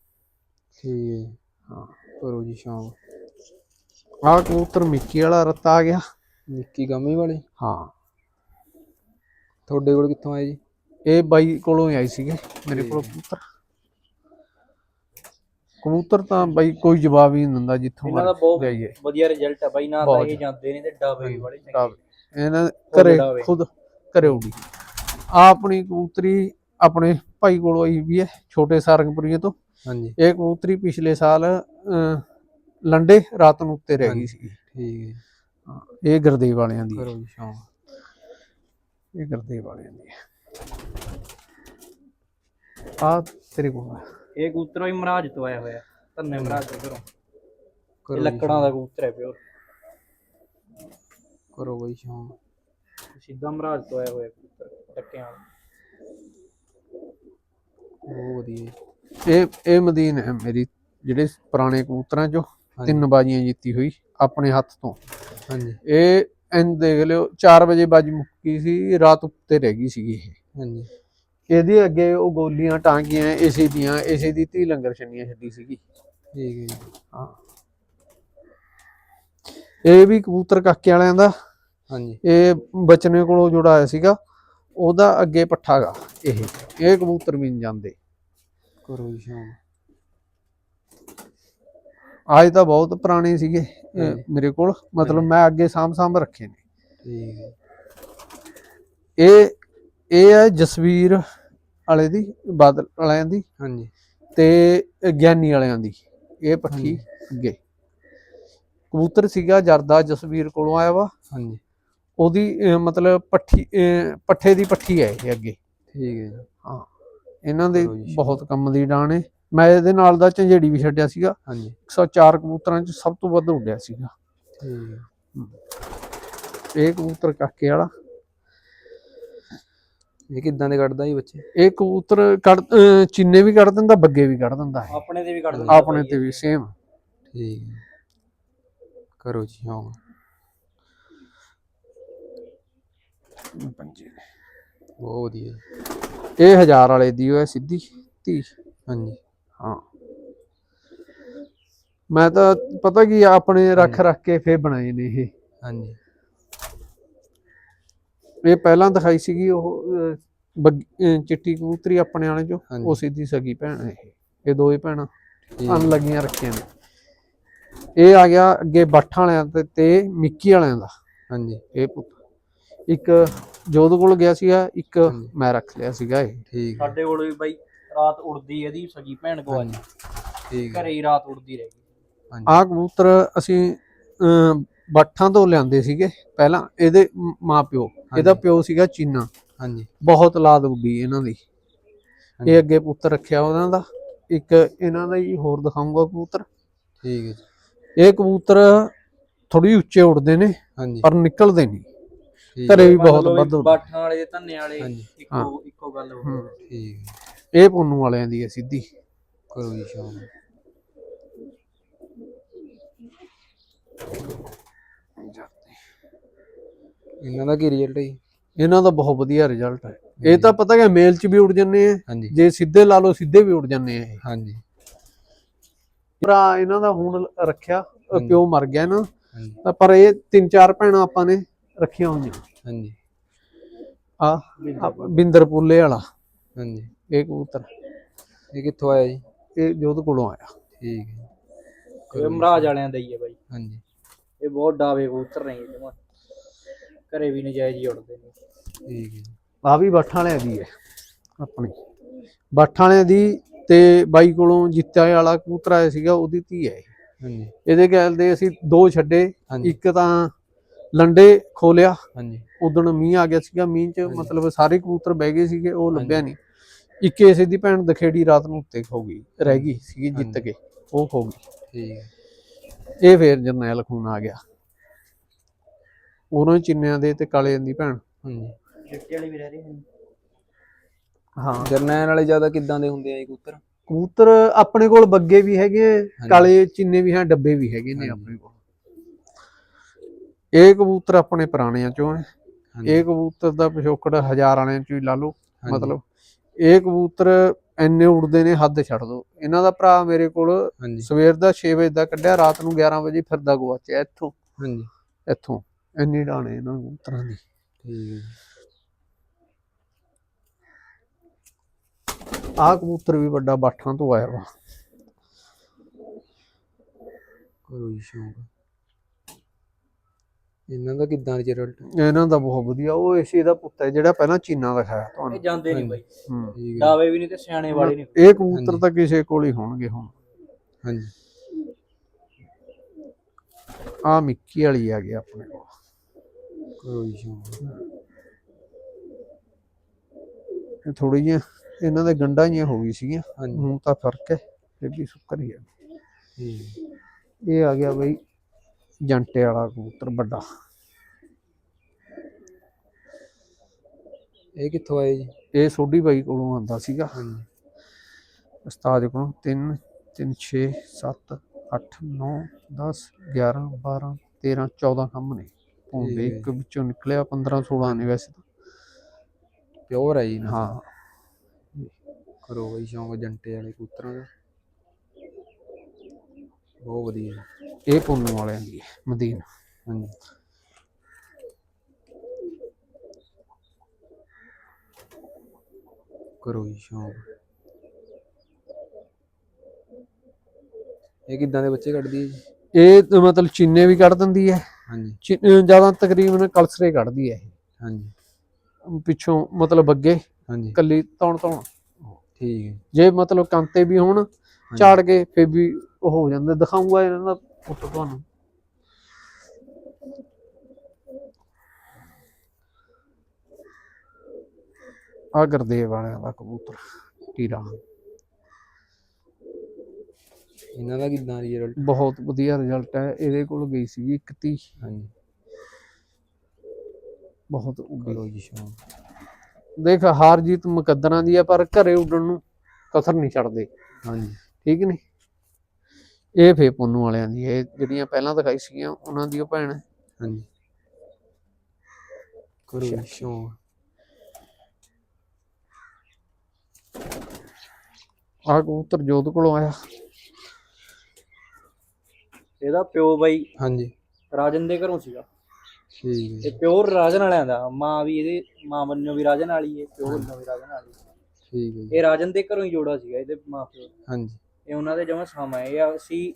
ਠੀਕ ਹੈ। ਹਾਂ। ਕਰੋ ਜੀ ਸ਼ੌਂਕ। ਆਹ ਕਬੂਤਰ ਮਿੱਕੀ ਵਾਲਾ ਰੱਤਾ ਆ ਗਿਆ। ਨਿੱਕੀ ਗਾਮੀ ਵਾਲੇ? ਹਾਂ। ਤੁਹਾਡੇ ਕੋਲ ਕਿੱਥੋਂ ਆਏ ਜੀ? ਇਹ ਬਾਈ ਕੋਲੋਂ ਹੀ ਆਈ ਸੀਗੇ ਮੇਰੇ ਕੋਲ ਕਬੂਤਰ। ਕਬੂਤਰ ਤਾਂ ਬਾਈ ਕੋਈ ਜਵਾਬ ਹੀ ਨਹੀਂ ਦਿੰਦਾ ਜਿੱਥੋਂ ਇਹਨਾਂ ਦਾ ਬਹੁਤ ਵਧੀਆ ਰਿਜ਼ਲਟ ਹੈ ਬਾਈ ਨਾ ਤਾਂ ਇਹ ਜਾਂਦੇ ਨੇ ਤੇ ਡਾਵੇ ਵੀ ਬੜੇ ਚੰਗੇ। ਇਹਨਾਂ ਘਰੇ। ਖੁਦ ਘਰੇ ਉਡੀ ਆ ਆਪਣੀ ਕਬੂਤਰੀ ਆਪਣੇ ਭਾਈ ਕੋਲੋਂ ਆਈ ਵੀ ਹੈ ਛੋਟੇ ਸਾਰੰਗਪੁਰੀਏ ਤੋਂ। ਹਾਂਜੀ। ਇਹ ਕਬੂਤਰੀ ਪਿਛਲੇ ਸਾਲ ਅਹ, ਲੰਡੇ ਰਾਤ ਨੂੰ ਉੱਤੇ ਰਹਿ ਗਈ। ਸੀ ਠੀਕ ਹਾਂ, ਇਹ ਗੁਰਦੇਵ ਵਾਲਿਆਂ ਦੀ ਹੈ। ਕਰੋ ਜੀ ਸ਼ੌਂਕ। ਇਹ ਗੁਰਦੇਵ ਵਾਲਿਆਂ ਦੀ ਆ ਤੇਰੇ ਕੋਲ ਹੈ। ਇਹ ਕਬੂਤਰ ਵੀ ਮਹਾਰਾਜ ਤੋਂ ਆਇਆ ਹੋਇਆ। ਧੰਨੇ ਮਹਾਰਾਜ ਦੇ ਘਰੋਂ। ਕਰੋ ਇਹ ਜੀ ਲੱਕੜਾਂ ਦਾ ਕਬੂਤਰ ਹੈ ਸ਼ੌਂਕ। ਕਰੋ ਬਈ ਸ਼ੌਂਕ। ਸਿੱਧਾ ਮਹਾਰਾਜ ਤੋਂ ਆਇਆ ਹੋਇਆ ਕਬੂਤਰ ਟੱਕਿਆਂ ਵਾਲਾ। ਬਹੁਤ ਵਧੀਆ ਜੀ। ਇਹ ਇਹ ਮਦੀਨ ਹੈ ਮੇਰੀ। ਜਿਹੜੇ ਪੁਰਾਣੇ ਕਬੂਤਰਾਂ ਚੋਂ ਤਿੰਨ ਬਾਜੀਆਂ ਜਿੱਤੀ ਹੋਈ ਆਪਣੇ ਹੱਥ ਤੋਂ। ਹਾਂਜੀ। ਇਹ ਐਨ ਦੇਖ ਲਿਓ 4 ਵਜੇ ਬਾਜੀ ਮੁੱਕੀ ਸੀ ਰਾਤ ਉੱਤੇ ਰਹਿ ਗਈ ਸੀਗੀ ਇਹ। ਹਾਂਜੀ। ਇਹਦੇ ਅੱਗੇ ਉਹ ਗੋਲੀਆਂ ਟਾਂਗੀਆਂ ਇਸੇ ਦੀਆਂ ਇਸੇ ਦੀ ਤੀ ਲੰਗਰ ਛੰਨੀਆਂ ਛੱਡੀ ਸੀਗੀ। ਠੀਕ ਹੈ ਜੀ। ਹਾਂ। ਇਹ ਵੀ ਕਬੂਤਰ ਕਾਕੇ ਵਾਲਿਆਂ ਦਾ। ਹਾਂਜੀ। ਇਹ ਬਚਨੇ ਕੋਲੋਂ ਜੁੜਾ ਆਇਆ ਸੀਗਾ। ਉਹਦਾ ਅੱਗੇ ਪੱਠਾ ਗਾ ਇਹ। ਇਹ ਕਬੂਤਰ ਵੀ ਨਹੀਂ ਜਾਂਦੇ। ਕਰੋ ਜੀ ਸ਼ੌਂਕ ਅੱਜ ਤਾਂ ਬਹੁਤ ਪੁਰਾਣੇ ਸੀਗੇ। ਮੇਰੇ ਕੋਲ ਮਤਲਬ ਮੈਂ ਅੱਗੇ ਸਾਂਭ ਸਾਂਭ ਰੱਖੇ ਨੇ। ਠੀਕ ਹੈ। ਇਹ ਇਹ ਹੈ ਜਸਵੀਰ ਵਾਲੇ ਦੀ ਬਾਦਲ ਵਾਲਿਆਂ ਦੀ ਹਾਂਜੀ। ਤੇ ਗਿਆਨੀ ਵਾਲਿਆਂ ਦੀ ਇਹ ਪੱਠੀ ਅੱਗੇ। ਕਬੂਤਰ ਸੀਗਾ ਜਰਦਾ ਜਸਵੀਰ ਕੋਲੋਂ ਆਇਆ ਵਾ। ਹਾਂਜੀ। ਉਹਦੀ ਅਹ, ਮਤਲਬ ਪੱਠੀ ਅਹ, ਪੱਠੇ ਦੀ ਪੱਠੀ ਹੈ ਇਹ ਅੱਗੇ। ਠੀਕ ਹੈ ਜੀ। ਇਹਨਾਂ ਦੇ ਜੀ। ਬਹੁਤ ਕੰਮ ਦੀ ਡਾਣ ਹੈ ਮੈਂ ਇਹਦੇ ਨਾਲ ਦਾ ਝੰਜੇੜੀ ਵੀ ਛੱਡਿਆ ਸੀਗਾ। ਹਾਂਜੀ। 104 ਕਬੂਤਰਾਂ ਚ ਸਭ ਤੋਂ ਵੱਧ ਉੱਡਿਆ ਸੀਗਾ। ਇਹ ਕਬੂਤਰ ਕਾਕੇ ਵਾਲਾ। ਇਹ ਕਿੱਦਾਂ ਦੇ ਕੱਢਦਾ ਜੀ ਬੱਚੇ? ਇਹ ਕਬੂਤਰ ਕੱਢ ਚੀਨੇ ਵੀ ਕੱਢ ਦਿੰਦਾ ਬੱਗੇ ਵੀ ਕੱਢ ਦਿੰਦਾ ਹੈ ਆਪਣੇ ਤੇ ਵੀ ਕੱਢ ਦਿੰਦਾ। ਆਪਣੇ ਤੇ ਵੀ ਸੇਮ ਠੀਕ ਕਰੋ ਜੀ ਹਾਂ ਬਹੁਤ ਵਧੀਆ। ਇਹ ਹਜ਼ਾਰ ਵਾਲੇ ਦੀ ਹੋਇਆ ਸਿੱਧੀ ਧੀ। ਹਾਂਜੀ। ਹਾਂ। ਮੈਂ ਤਾਂ ਪਤਾ ਕੀ ਆ, ਆਪਣੇ ਰੱਖ ਰੱਖ ਕੇ ਫੇਰ ਬਣਾਏ ਨੇ ਇਹ। ਹਾਂਜੀ। ਇਹ ਪਹਿਲਾਂ ਦਿਖਾਈ ਸੀਗੀ ਉਹ ਅਹ, ਬੱਗ- ਅਹ, ਚਿੱਟੀ ਕਬੂਤਰੀ ਆਪਣੇ ਵਾਲੇ ਚੋਂ ਹਾਂਜੀ। ਉਹ ਸਿੱਧੀ ਸਗੀ ਭੈਣ ਹੈ ਇਹ ਇਹ ਦੋਏ ਭੈਣਾਂ ਠੀਕ ਅਨ ਲੱਗੀਆਂ ਰੱਖੀਆਂ ਨੇ। ਇਹ ਆ ਗਿਆ ਅੱਗੇ ਬਾਠਾਂ ਵਾਲਿਆਂ ਤੇ ਤੇ ਮਿੱਕੀ ਵਾਲਿਆਂ ਦਾ। ਹਾਂਜੀ। ਇਹ ਪੁੱਤ। ਇੱਕ ਜੋਧ ਕੋਲ ਗਿਆ ਸੀਗਾ ਇੱਕ। ਮੈਂ ਰੱਖ ਲਿਆ ਸੀਗਾ ਇਹ। ਠੀਕ ਹੈ। ਸਾਡੇ ਕੋਲ ਵੀ ਬਾਈ ਰਾਤ ਉੜਦੀ ਇਹਦੀ ਸਗੀ ਭੈਣ ਕੋ ਅੱਜ। ਠੀਕ ਹੈ ਘਰੇ ਹੀ ਰਾਤ ਉੜਦੀ ਰਹਿ ਗਈ। ਹਾਂਜੀ। ਆਹ ਕਬੂਤਰ ਅਸੀਂ ਬਾਠਾਂ ਤੋਂ ਲਿਆਂਦੇ ਸੀਗੇ ਪਹਿਲਾਂ। ਇਹਦੇ ਮ- ਮਾਂ ਪਿਓ। ਇਹਦਾ। ਪਿਓ ਸੀਗਾ ਚੀਨਾ। ਹਾਂਜੀ। ਬਹੁਤ ਔਲਾਦ ਉੱਡੀ ਇਹਨਾਂ ਦੀ। ਇਹ ਅੱਗੇ ਪੁੱਤਰ ਰੱਖਿਆ ਉਹਨਾਂ ਦਾ। ਇੱਕ ਇਹਨਾਂ ਦਾ ਹੀ ਹੋਰ ਦਿਖਾਊਂਗਾ ਕਬੂਤਰ। ਠੀਕ ਹੈ ਜੀ। ਇਹ ਕਬੂਤਰ ਥੋੜੀ ਉੱਚੇ ਉੱਡਦੇ ਨੇ ਹਾਂਜੀ। ਪਰ ਨਿਕਲਦੇ ਨਹੀਂ। ਠੀਕ ਘਰੇ ਵੀ ਬਹੁਤ ਵੱਧ ਬਾਠਾਂ ਵਾਲੇ ਧੰਨੇ ਵਾਲੇ। ਇੱਕੋ ਇੱਕੋ ਗੱਲ ਹੋ ਹੂੰ। ਠੀਕ ਹੈ। ਇਹ ਪੁੰਨੂ ਵਾਲਿਆਂ ਦੀ ਹੈ ਸਿੱਧੀ। ਕਰੋ ਜੀ ਸ਼ਾਮ ਇਹਨਾਂ ਦਾ ਕੀ ਰਿਜ਼ਲਟ ਹੈ ਇਹਨਾਂ ਦਾ ਬਹੁਤ ਵਧੀਆ ਰਿਜ਼ਲਟ ਹੈ। ਇਹ ਤਾਂ ਪਤਾ ਕਿ ਮੇਲ ਚ ਵੀ ਉੱਡ ਜੰਨੇ ਆ। ਜੇ ਸਿੱਧੇ ਲਾ ਲਓ ਸਿੱਧੇ ਵੀ ਉੱਡ ਜੰਨੇ ਆ ਹਾਂਜੀ। ਭਰਾ ਇਹਨਾਂ ਦਾ ਹੁਣ ਰੱਖਿਆ। ਪਿਓ ਮਰ ਗਿਆ ਨਾ ਤਾਂ ਪਰ ਇਹ ਤਿੰਨ ਚਾਰ ਭੈਣਾਂ ਆਪਾਂ ਨੇ ਰੱਖੀਆਂ ਹੋਈਆਂ। ਹਾਂਜੀ। ਆ ਬਿੰਦਰ ਪੁੱਲੇ ਵਾਲਾ। ਹਾਂਜੀ। ਇਹ ਕਬੂਤਰ। ਇਹ ਕਿੱਥੋਂ ਆਇਆ ਜੀ? ਇਹ ਜੋਧ ਕੋਲੋਂ ਆਇਆ। ਠੀਕ ਹੈ ਇਹ ਮਹਾਰਾਜ ਵਾਲਿਆਂ ਦਾ ਹੀ ਹੈ ਬਾਈ। ਹਾਂਜੀ। ਇਹ ਬਹੁਤ ਡਾਵੇ ਕਬੂਤਰ ਨੇ ਜਮਾ। ਘਰੇ ਵੀ ਨਜਾਇਜ਼ ਹੀ ਉੜਦੇ ਨੇ। ਠੀਕ ਹੈ ਆ ਵੀ ਬਾਠਾਂ ਵਾਲਿਆਂ ਦੀ ਹੈ ਆਪਣੀ। ਬਾਠਾਂ ਵਾਲਿਆਂ ਦੀ ਤੇ ਬਾਈ ਕੋਲੋਂ ਜਿੱਤਿਆ ਵਾਲਾ ਕਬੂਤਰ ਆਇਆ ਸੀਗਾ ਉਹਦੀ ਧੀ ਹੈ। ਹਾਂਜੀ। ਇਹਦੇ ਗੱਲ ਦੇ ਅਸੀਂ ਦੋ ਛੱਡੇ। ਇੱਕ ਤਾਂ ਲੰਡੇ ਖੋਲਿਆ। ਹਾਂਜੀ। ਉਦੋਂ ਮੀਂਹ ਆ ਗਿਆ ਸੀਗਾ ਮੀਂਹ ਚ। ਮਤਲਬ ਸਾਰੇ ਕਬੂਤਰ ਬਹਿ ਗਏ ਸੀਗੇ ਉਹ ਲੱਭਿਆ। ਨਹੀਂ। ਇੱਕ ਇਸੇ ਦੀ ਭੈਣ ਦਖੇੜੀ ਰਾਤ ਨੂੰ ਉੱਤੇ ਖੋ ਗਈ ਰਹਿ ਗਈ ਸੀਗੀ ਜਿੱਤ। ਕੇ ਉਹ ਖੋ ਗਈ। ਠੀਕ ਹੈ। ਇਹ ਫੇਰ ਜਰਨੈਲ ਖੂਨ ਆ ਗਿਆ। ਉਹਨਾਂ ਚਿੰਨਿਆਂ ਦੇ ਤੇ ਕਾਲਿਆਂ ਦੀ ਭੈਣ। ਹਾਂਜੀ। ਚਿੱਟੇ ਵਾਲੇ ਵੀ ਰਹਿ ਰਹੇ ਨੇ ਹਾਂ ਜਰਨੈਲ ਵਾਲੇ ਜ਼ਿਆਦਾ ਕਿੱਦਾਂ ਦੇ ਹੁੰਦੇ ਆ ਜੀ ਕਬੂਤਰ? ਕਬੂਤਰ ਆਪਣੇ ਕੋਲ ਬੱਗੇ ਵੀ ਹੈਗੇ ਕਾਲੇ ਚਿੰਨੇ ਵੀ ਹੈ ਡੱਬੇ ਵੀ ਹੈਗੇ ਨੇ। ਆਪਣੇ ਕੋਲ। ਇਹ ਕਬੂਤਰ ਆਪਣੇ ਪੁਰਾਣਿਆਂ ਚੋਂ ਹੈ। ਇਹ ਕਬੂਤਰ ਦਾ ਪਿਛੋਕੜ ਹਜ਼ਾਰ ਵਾਲਿਆਂ ਚੋਂ ਹੀ ਲਾ ਲਓ ਮਤਲਬ ਇਹ ਕਬੂਤਰ ਐਨੇ ਉੜਦੇ ਨੇ ਹੱਦ ਛੱਡ ਦੋ। ਇਹਨਾਂ ਦਾ ਭਰਾ ਮੇਰੇ ਕੋਲ ਹਾਂਜੀ। ਸਵੇਰ ਦਾ 6 ਵਜੇ ਦਾ ਕੱਢਿਆ ਰਾਤ ਨੂੰ 11 ਵਜੇ ਫਿਰਦਾ ਗਵਾਚਿਆ ਇੱਥੋਂ। ਹਾਂਜੀ। ਇੱਥੋਂ। ਇੰਨੀ ਡਾਣੇ ਇਹਨਾਂ ਕਬੂਤਰਾਂ ਦੀ। ਠੀਕ ਆਹ ਕਬੂਤਰ ਵੀ ਵੱਡਾ ਬਾਠਾਂ ਤੋਂ ਆਇਆ ਵਾ। ਕਰੋ ਜੀ ਸ਼ੌਂਕ ਇਹਨਾਂ ਦਾ ਕਿੱਦਾਂ ਰਿਜ਼ਲਟ ਇਹਨਾਂ ਦਾ ਬਹੁਤ ਵਧੀਆ। ਉਹ ਇਸੇ ਦਾ ਪੁੱਤ ਹੈ ਜਿਹੜਾ ਪਹਿਲਾਂ ਚੀਨਾ ਦਿਖਾਇਆ ਇਹ ਤੁਹਾਨੂੰ ਜਾਂਦੇ ਨਹੀਂ। ਬਾਈ। ਹੂੰ। ਠੀਕ ਹੈ ਡਾਵੇ ਵੀ ਨਹੀਂ ਤੇ ਸਿਆਣੇ ਵਾਲੇ ਨਹੀਂ। ਇਹ ਕਬੂਤਰ। ਤਾਂ ਕਿਸੇ ਕੋਲ ਹੀ ਹੋਣਗੇ ਹੁਣ। ਹਾਂਜੀ। ਆ ਮਿੱਕੀ ਵਾਲੀ ਆ ਗਈ ਆਪਣੇ ਕੋਲ। ਜੀ ਸ਼ੌਂਕ ਇਹ ਥੋੜੀ ਜਿਹੀ ਇਹਨਾਂ ਦੇ ਗੰਢਾਂ ਜੀਆਂ ਹੋ ਗਈ ਸੀਗੀਆਂ। ਹਾਂਜੀ। ਹੁਣ ਤਾਂ ਫ਼ਰਕ ਹੈ ਇਹ ਵੀ ਸੁੱਕਰ ਹੀ ਹੈ ਠੀਕ। ਹੈ ਇਹ ਆ ਗਿਆ ਬਈ ਜੰਟੇ ਵਾਲਾ ਕਬੂਤਰ ਵੱਡਾ। ਇਹ ਕਿੱਥੋਂ ਆਏ ਜੀ? ਇਹ ਸੋਢੀ ਬਾਈ ਕੋਲੋਂ ਆਂਦਾ ਸੀਗਾ। ਹਾਂਜੀ। ਉਸਤਾਦ ਕੋਲੋਂ 3 3 6 7 8 9 10 11 12 13 14 ਕੰਮ ਨੇ। ਹੈ। ਇੱਕ ਵਿੱਚੋਂ ਨਿਕਲਿਆ 15 16 ਨੇ ਵੈਸੇ ਤਾਂ। ਪਿਓਰ ਹੈ ਜੀ ਹਾਂ। ਕਰੋ ਬਈ ਸ਼ੌਂਕ ਜੰਟੇ ਵਾਲੇ ਕਬੂਤਰਾਂ ਦਾ। ਬਹੁਤ ਵਧੀਆ। ਇਹ ਪੁੰਨੂ ਵਾਲਿਆਂ ਦੀ ਮਦੀਨਾ। ਹਾਂਜੀ। ਕਰੋ ਜੀ ਸ਼ੌਂਕ। ਇਹ ਕਿੱਦਾਂ ਦੇ ਬੱਚੇ ਕੱਢਦੀ ਹੈ ਜੀ? ਇਹ ਤਾਂ ਮਤਲਬ ਚੀਨੇ ਵੀ ਕੱਢ ਦਿੰਦੀ ਹੈ। ਹਾਂਜੀ। ਜ਼ਿਆਦਾ ਤਕਰੀਬਨ ਕਲਸਰੇ ਕੱਢਦੀ ਹੈ ਇਹ। ਹਾਂਜੀ। ਪਿੱਛੋਂ ਮਤਲਬ ਅੱਗੇ ਹਾਂਜੀ। ਕੱਲੀ ਤੌਣ ਤੌਣ ਠੀਕ ਹੈ। ਜੇ ਮਤਲਬ ਕਾਂਤੇ ਵੀ ਹੋਣ ਝਾੜ ਕੇ ਫਿਰ ਵੀ ਉਹ ਹੋ ਜਾਂਦਾ ਦਿਖਾਉਂਗਾ ਇਹਨਾਂ ਦਾ ਫੋਟੋ ਤੁਹਾਨੂੰ। ਆ ਗੁਰਦੇਵ ਵਾਲਿਆਂ ਦਾ ਕਬੂਤਰ ਟੀਰਾ ਇਹਨਾਂ ਦਾ ਕਿਦਾਂ ਰਿਜ਼ਲਟ ਬਹੁਤ ਵਧੀਆ ਰਿਜ਼ਲਟ ਹੈ ਇਹਦੇ ਕੋਲ ਗਈ ਸੀ 31 ਹਾਂਜੀ। ਬਹੁਤ ਉੱਡੀ ਜੀ ਸ਼ੌਂਕ ਦੇਖ ਹਾਰ ਜੀਤ ਮੁਕੱਦਰਾਂ ਦੀ ਆ ਪਰ ਘਰੇ ਉੱਡਣ ਨੂੰ ਕਸਰ ਨਹੀਂ ਛੱਡਦੇ। ਹਾਂਜੀ। ਠੀਕ ਨਹੀਂ ਇਹ ਫੇ ਪੁੰਨੂ ਵਾਲਿਆਂ ਦੀ ਇਹ ਜਿਹੜੀਆਂ ਪਹਿਲਾਂ ਦਿਖਾਈ ਸੀਗੀਆਂ ਉਹਨਾਂ ਦੀ ਉਹ ਭੈਣ ਹੈ। ਹਾਂਜੀ। ਕਰੋ ਆਹ ਕਬੂਤਰ ਜੋਧ ਕੋਲੋਂ ਆਇਆ। ਇਹਦਾ ਪਿਓ ਬਾਈ ਹਾਂਜੀ। ਰਾਜਨ ਦੇ ਘਰੋਂ ਸੀਗਾ। ਠੀਕ ਹੈ ਇਹ ਪਿਓਰ ਰਾਜਨ ਵਾਲਿਆਂ ਦਾ ਮਾਂ ਵੀ ਇਹਦੇ ਮਾਂ ਵੱਲੋਂ ਵੀ ਰਾਜਨ ਵਾਲੀ ਹੈ ਪਿਓ ਵੱਲੋਂ ਵੀ ਰਾਜਨ ਵਾਲੀ। ਠੀਕ ਹੈ ਇਹ ਰਾਜਨ ਦੇ ਘਰੋਂ ਹੀ ਜੋੜਾ ਸੀਗਾ ਇਹਦੇ ਮਾਂ ਪਿਓ। ਹਾਂਜੀ। ਇਹ ਉਹਨਾਂ ਦੇ ਜਮਾ ਸਾਮਾ ਹੈ ਇਹ ਅਸੀਂ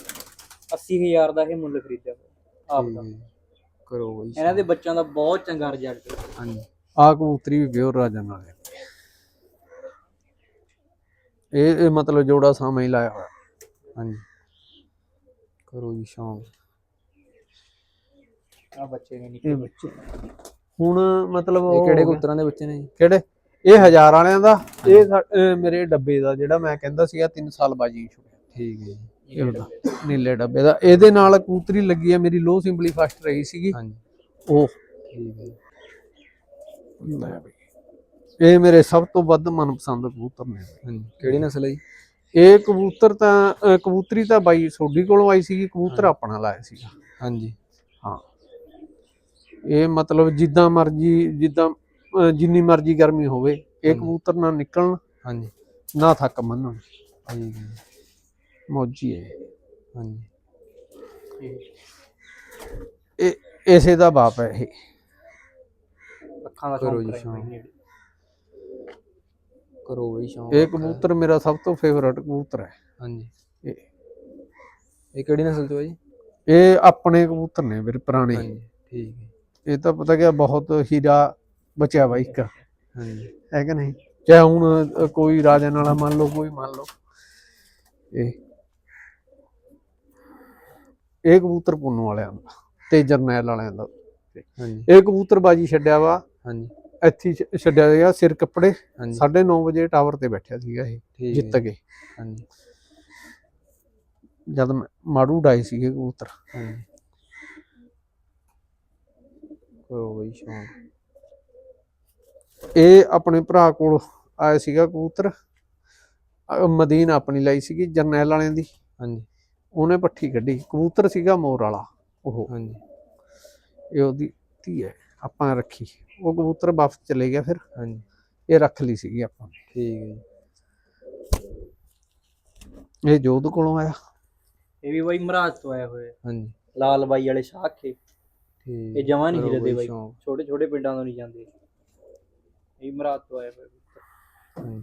80000 ਦਾ ਇਹ ਮੁੱਲ ਖਰੀਦਿਆ ਹੋਇਆ ਆਪ ਠੀਕ ਦਾ। ਹੈ ਜੀ। ਕਰੋ ਬਈ ਇਹਨਾਂ ਦੇ ਬੱਚਿਆਂ ਦਾ ਬਹੁਤ ਚੰਗਾ ਰਿਜ਼ਲਟ ਹੈ। ਹਾਂਜੀ। ਆਹ ਕਬੂਤਰੀ ਵੀ ਪਿਓਰ ਰਾਜਨ ਵਾਲੇ ਇਹ ਇਹ ਮਤਲਬ ਜੋੜਾ ਸਾਵੇਂ ਹੀ ਲਾਇਆ ਹੋਇਆ। ਹਾਂਜੀ। ਕਰੋ ਜੀ ਸ਼ੌਂਕ। ਆ ਬੱਚੇ ਨੇ ਨਿੱਕੇ ਇਹ ਬੱਚੇ। ਹੁਣ ਮਤਲਬ ਇਹ ਕਿਹੜੇ ਗਿਆ- ਕਬੂਤਰਾਂ ਦੇ ਬੱਚੇ ਨੇ ਜੀ? ਕਿਹੜੇ? ਇਹ ਹਜ਼ਾਰ ਵਾਲਿਆਂ ਦਾ ਇਹ ਸਾ- ਅਹ ਮੇਰੇ ਡੱਬੇ ਦਾ ਜਿਹੜਾ ਮੈਂ ਕਹਿੰਦਾ ਸੀਗਾ 3 ਸਾਲ ਬਾਜੀ ਛੁੱਟਿਆ ਠੀਕ ਹੈ ਜੀ। ਇਹ ਉਹਦਾ ਨੀਲੇ ਡੱਬੇ ਦਾ। ਇਹਦੇ ਨਾਲ ਕਬੂਤਰੀ ਲੱਗੀ ਹੈ ਮੇਰੀ ਲੋ ਸਿੰਪਲੀ ਫਸਟ ਰਹੀ ਸੀਗੀ। ਹਾਂਜੀ। ਉਹ ਠੀਕ ਹੈ ਜੀ। ਲੈ ਬਈ। ਇਹ ਮੇਰੇ ਸਭ ਤੋਂ ਵੱਧ ਮਨਪਸੰਦ ਕਬੂਤਰ ਨੇ। ਹਾਂਜੀ। ਕਿਹੜੀ ਨਸਲ ਹੈ ਜੀ? ਇਹ ਕਬੂਤਰ ਤਾਂ ਅਹ ਕਬੂਤਰੀ ਤਾਂ ਬਾਈ ਸੋਡੀ ਕੋਲੋਂ ਆਈ ਸੀਗੀ ਕਬੂਤਰ ਆਪਣਾ ਲਾਇਆ ਸੀਗਾ। ਹਾਂਜੀ। ਹਾਂ। ਇਹ ਮਤਲਬ ਜਿੱਦਾਂ ਮਰਜ਼ੀ ਜਿੱਦਾਂ ਅਹ ਜਿੰਨੀ ਮਰਜ਼ੀ ਗਰਮੀ ਹੋਵੇ ਇਹ। ਕਬੂਤਰ ਨਾ ਨਿਕਲਣ ਹਾਂਜੀ। ਨਾ ਥੱਕ ਮੰਨਣ। ਠੀਕ ਹੈ ਜੀ। ਮੌਜੀ ਹੈ। ਹਾਂਜੀ। ਇਹ ਇਸੇ ਦਾ ਬਾਪ ਹੈ ਇਹ। ਅੱਖਾਂ ਦਾ ਕਰੋ ਜੀ ਸ਼ੌਂਕ। ਕਰੋ ਬਈ ਸ਼ੌਂਕ। ਇਹ ਕਬੂਤਰ ਮੇਰਾ ਸਭ ਤੋਂ ਫੇਵਰਟ ਕਬੂਤਰ ਹੈ। ਹਾਂਜੀ। ਇਹ। ਇਹ ਕਿਹੜੀ ਨਸਲ ਤੋਂ ਹੈ ਜੀ? ਇਹ ਆਪਣੇ ਕਬੂਤਰ ਨੇ ਮੇਰੇ ਪੁਰਾਣੇ। ਹਾਂਜੀ ਠੀਕ ਹੈ। ਇਹ ਤਾਂ ਪਤਾ ਗਿਆ ਬਹੁਤ ਹੀਰਾ ਬਚਿਆ ਵਾ ਇੱਕ। ਹਾਂਜੀ। ਹੈ ਕਿ ਨਹੀਂ? ਚਾਹੇ ਹੁਣ ਅ, ਕੋਈ ਰਾਜਨ ਵਾਲਾ ਮੰਨ ਲਓ ਕੋਈ ਮੰਨ ਲਓ। ਇਹ। ਇਹ ਕਬੂਤਰ ਪੁੰਨੂ ਵਾਲਿਆਂ ਦਾ ਤੇ ਜਰਨੈਲ ਵਾਲਿਆਂ ਦਾ। ਹਾਂਜੀ। ਇਹ ਕਬੂਤਰ ਬਾਜੀ ਛੱਡਿਆ ਵਾ। ਹਾਂਜੀ। ਇੱਥੇ ਹੀ ਛ- ਛੱਡਿਆ ਗਿਆ ਸਿਰ ਕੱਪੜੇ। ਹਾਂਜੀ। 9:30 ਵਜੇ ਟਾਵਰ ਤੇ ਬੈਠਿਆ ਸੀਗਾ ਇਹ। ਠੀਕ ਜਿੱਤ ਗਏ ਹਾਂਜੀ। ਜਦ ਮੈਂ- ਮਾੜੂ ਡਾਈ ਸੀਗੇ ਕਬੂਤਰ। ਹਾਂਜੀ। ਕਰੋ ਬਈ ਸ਼ੌਂਕ। ਇਹ ਆਪਣੇ ਭਰਾ ਕੋਲ ਆਇਆ ਸੀਗਾ ਕਬੂਤਰ। ਮਦੀਨ ਆਪਣੀ ਲਈ ਸੀਗੀ ਜਰਨੈਲ ਵਾਲਿਆਂ ਦੀ। ਹਾਂਜੀ। ਉਹਨੇ ਪੱਠੀ ਕੱਢੀ। ਕਬੂਤਰ ਸੀਗਾ ਮੋਰ ਵਾਲਾ ਉਹ। ਹਾਂਜੀ। ਇਹ ਉਹਦੀ ਧੀ ਹੈ ਆਪਾਂ ਰੱਖੀ। ਉਹ ਕਬੂਤਰ ਵਾਪਸ ਚਲੇ ਗਿਆ ਫਿਰ। ਹਾਂਜੀ। ਇਹ ਰੱਖ ਲਈ ਸੀਗੀ ਆਪਾਂ। ਠੀਕ ਹੈ ਜੀ। ਇਹ ਜੋਧ ਕੋਲੋਂ ਆਇਆ। ਇਹ ਵੀ ਬਾਈ ਮਹਾਰਾਜ ਤੋਂ ਆਇਆ ਹੋਇਆ। ਹਾਂਜੀ। ਲਾਲ ਬਾਈ ਵਾਲੇ ਸ਼ਾਖੇ ਠੀਕ। ਇਹ ਜਮਾਂ ਨਹੀਂ ਹਿਲਦੇ ਬਈ। ਛੋਟੇ ਛੋਟੇ ਪਿੰਡਾਂ ਤੋਂ ਨਹੀਂ ਜਾਂਦੇ। ਮਹਾਰਾਜ ਤੋਂ ਆਇਆ ਹੋਇਆ ਕਬੂਤਰ।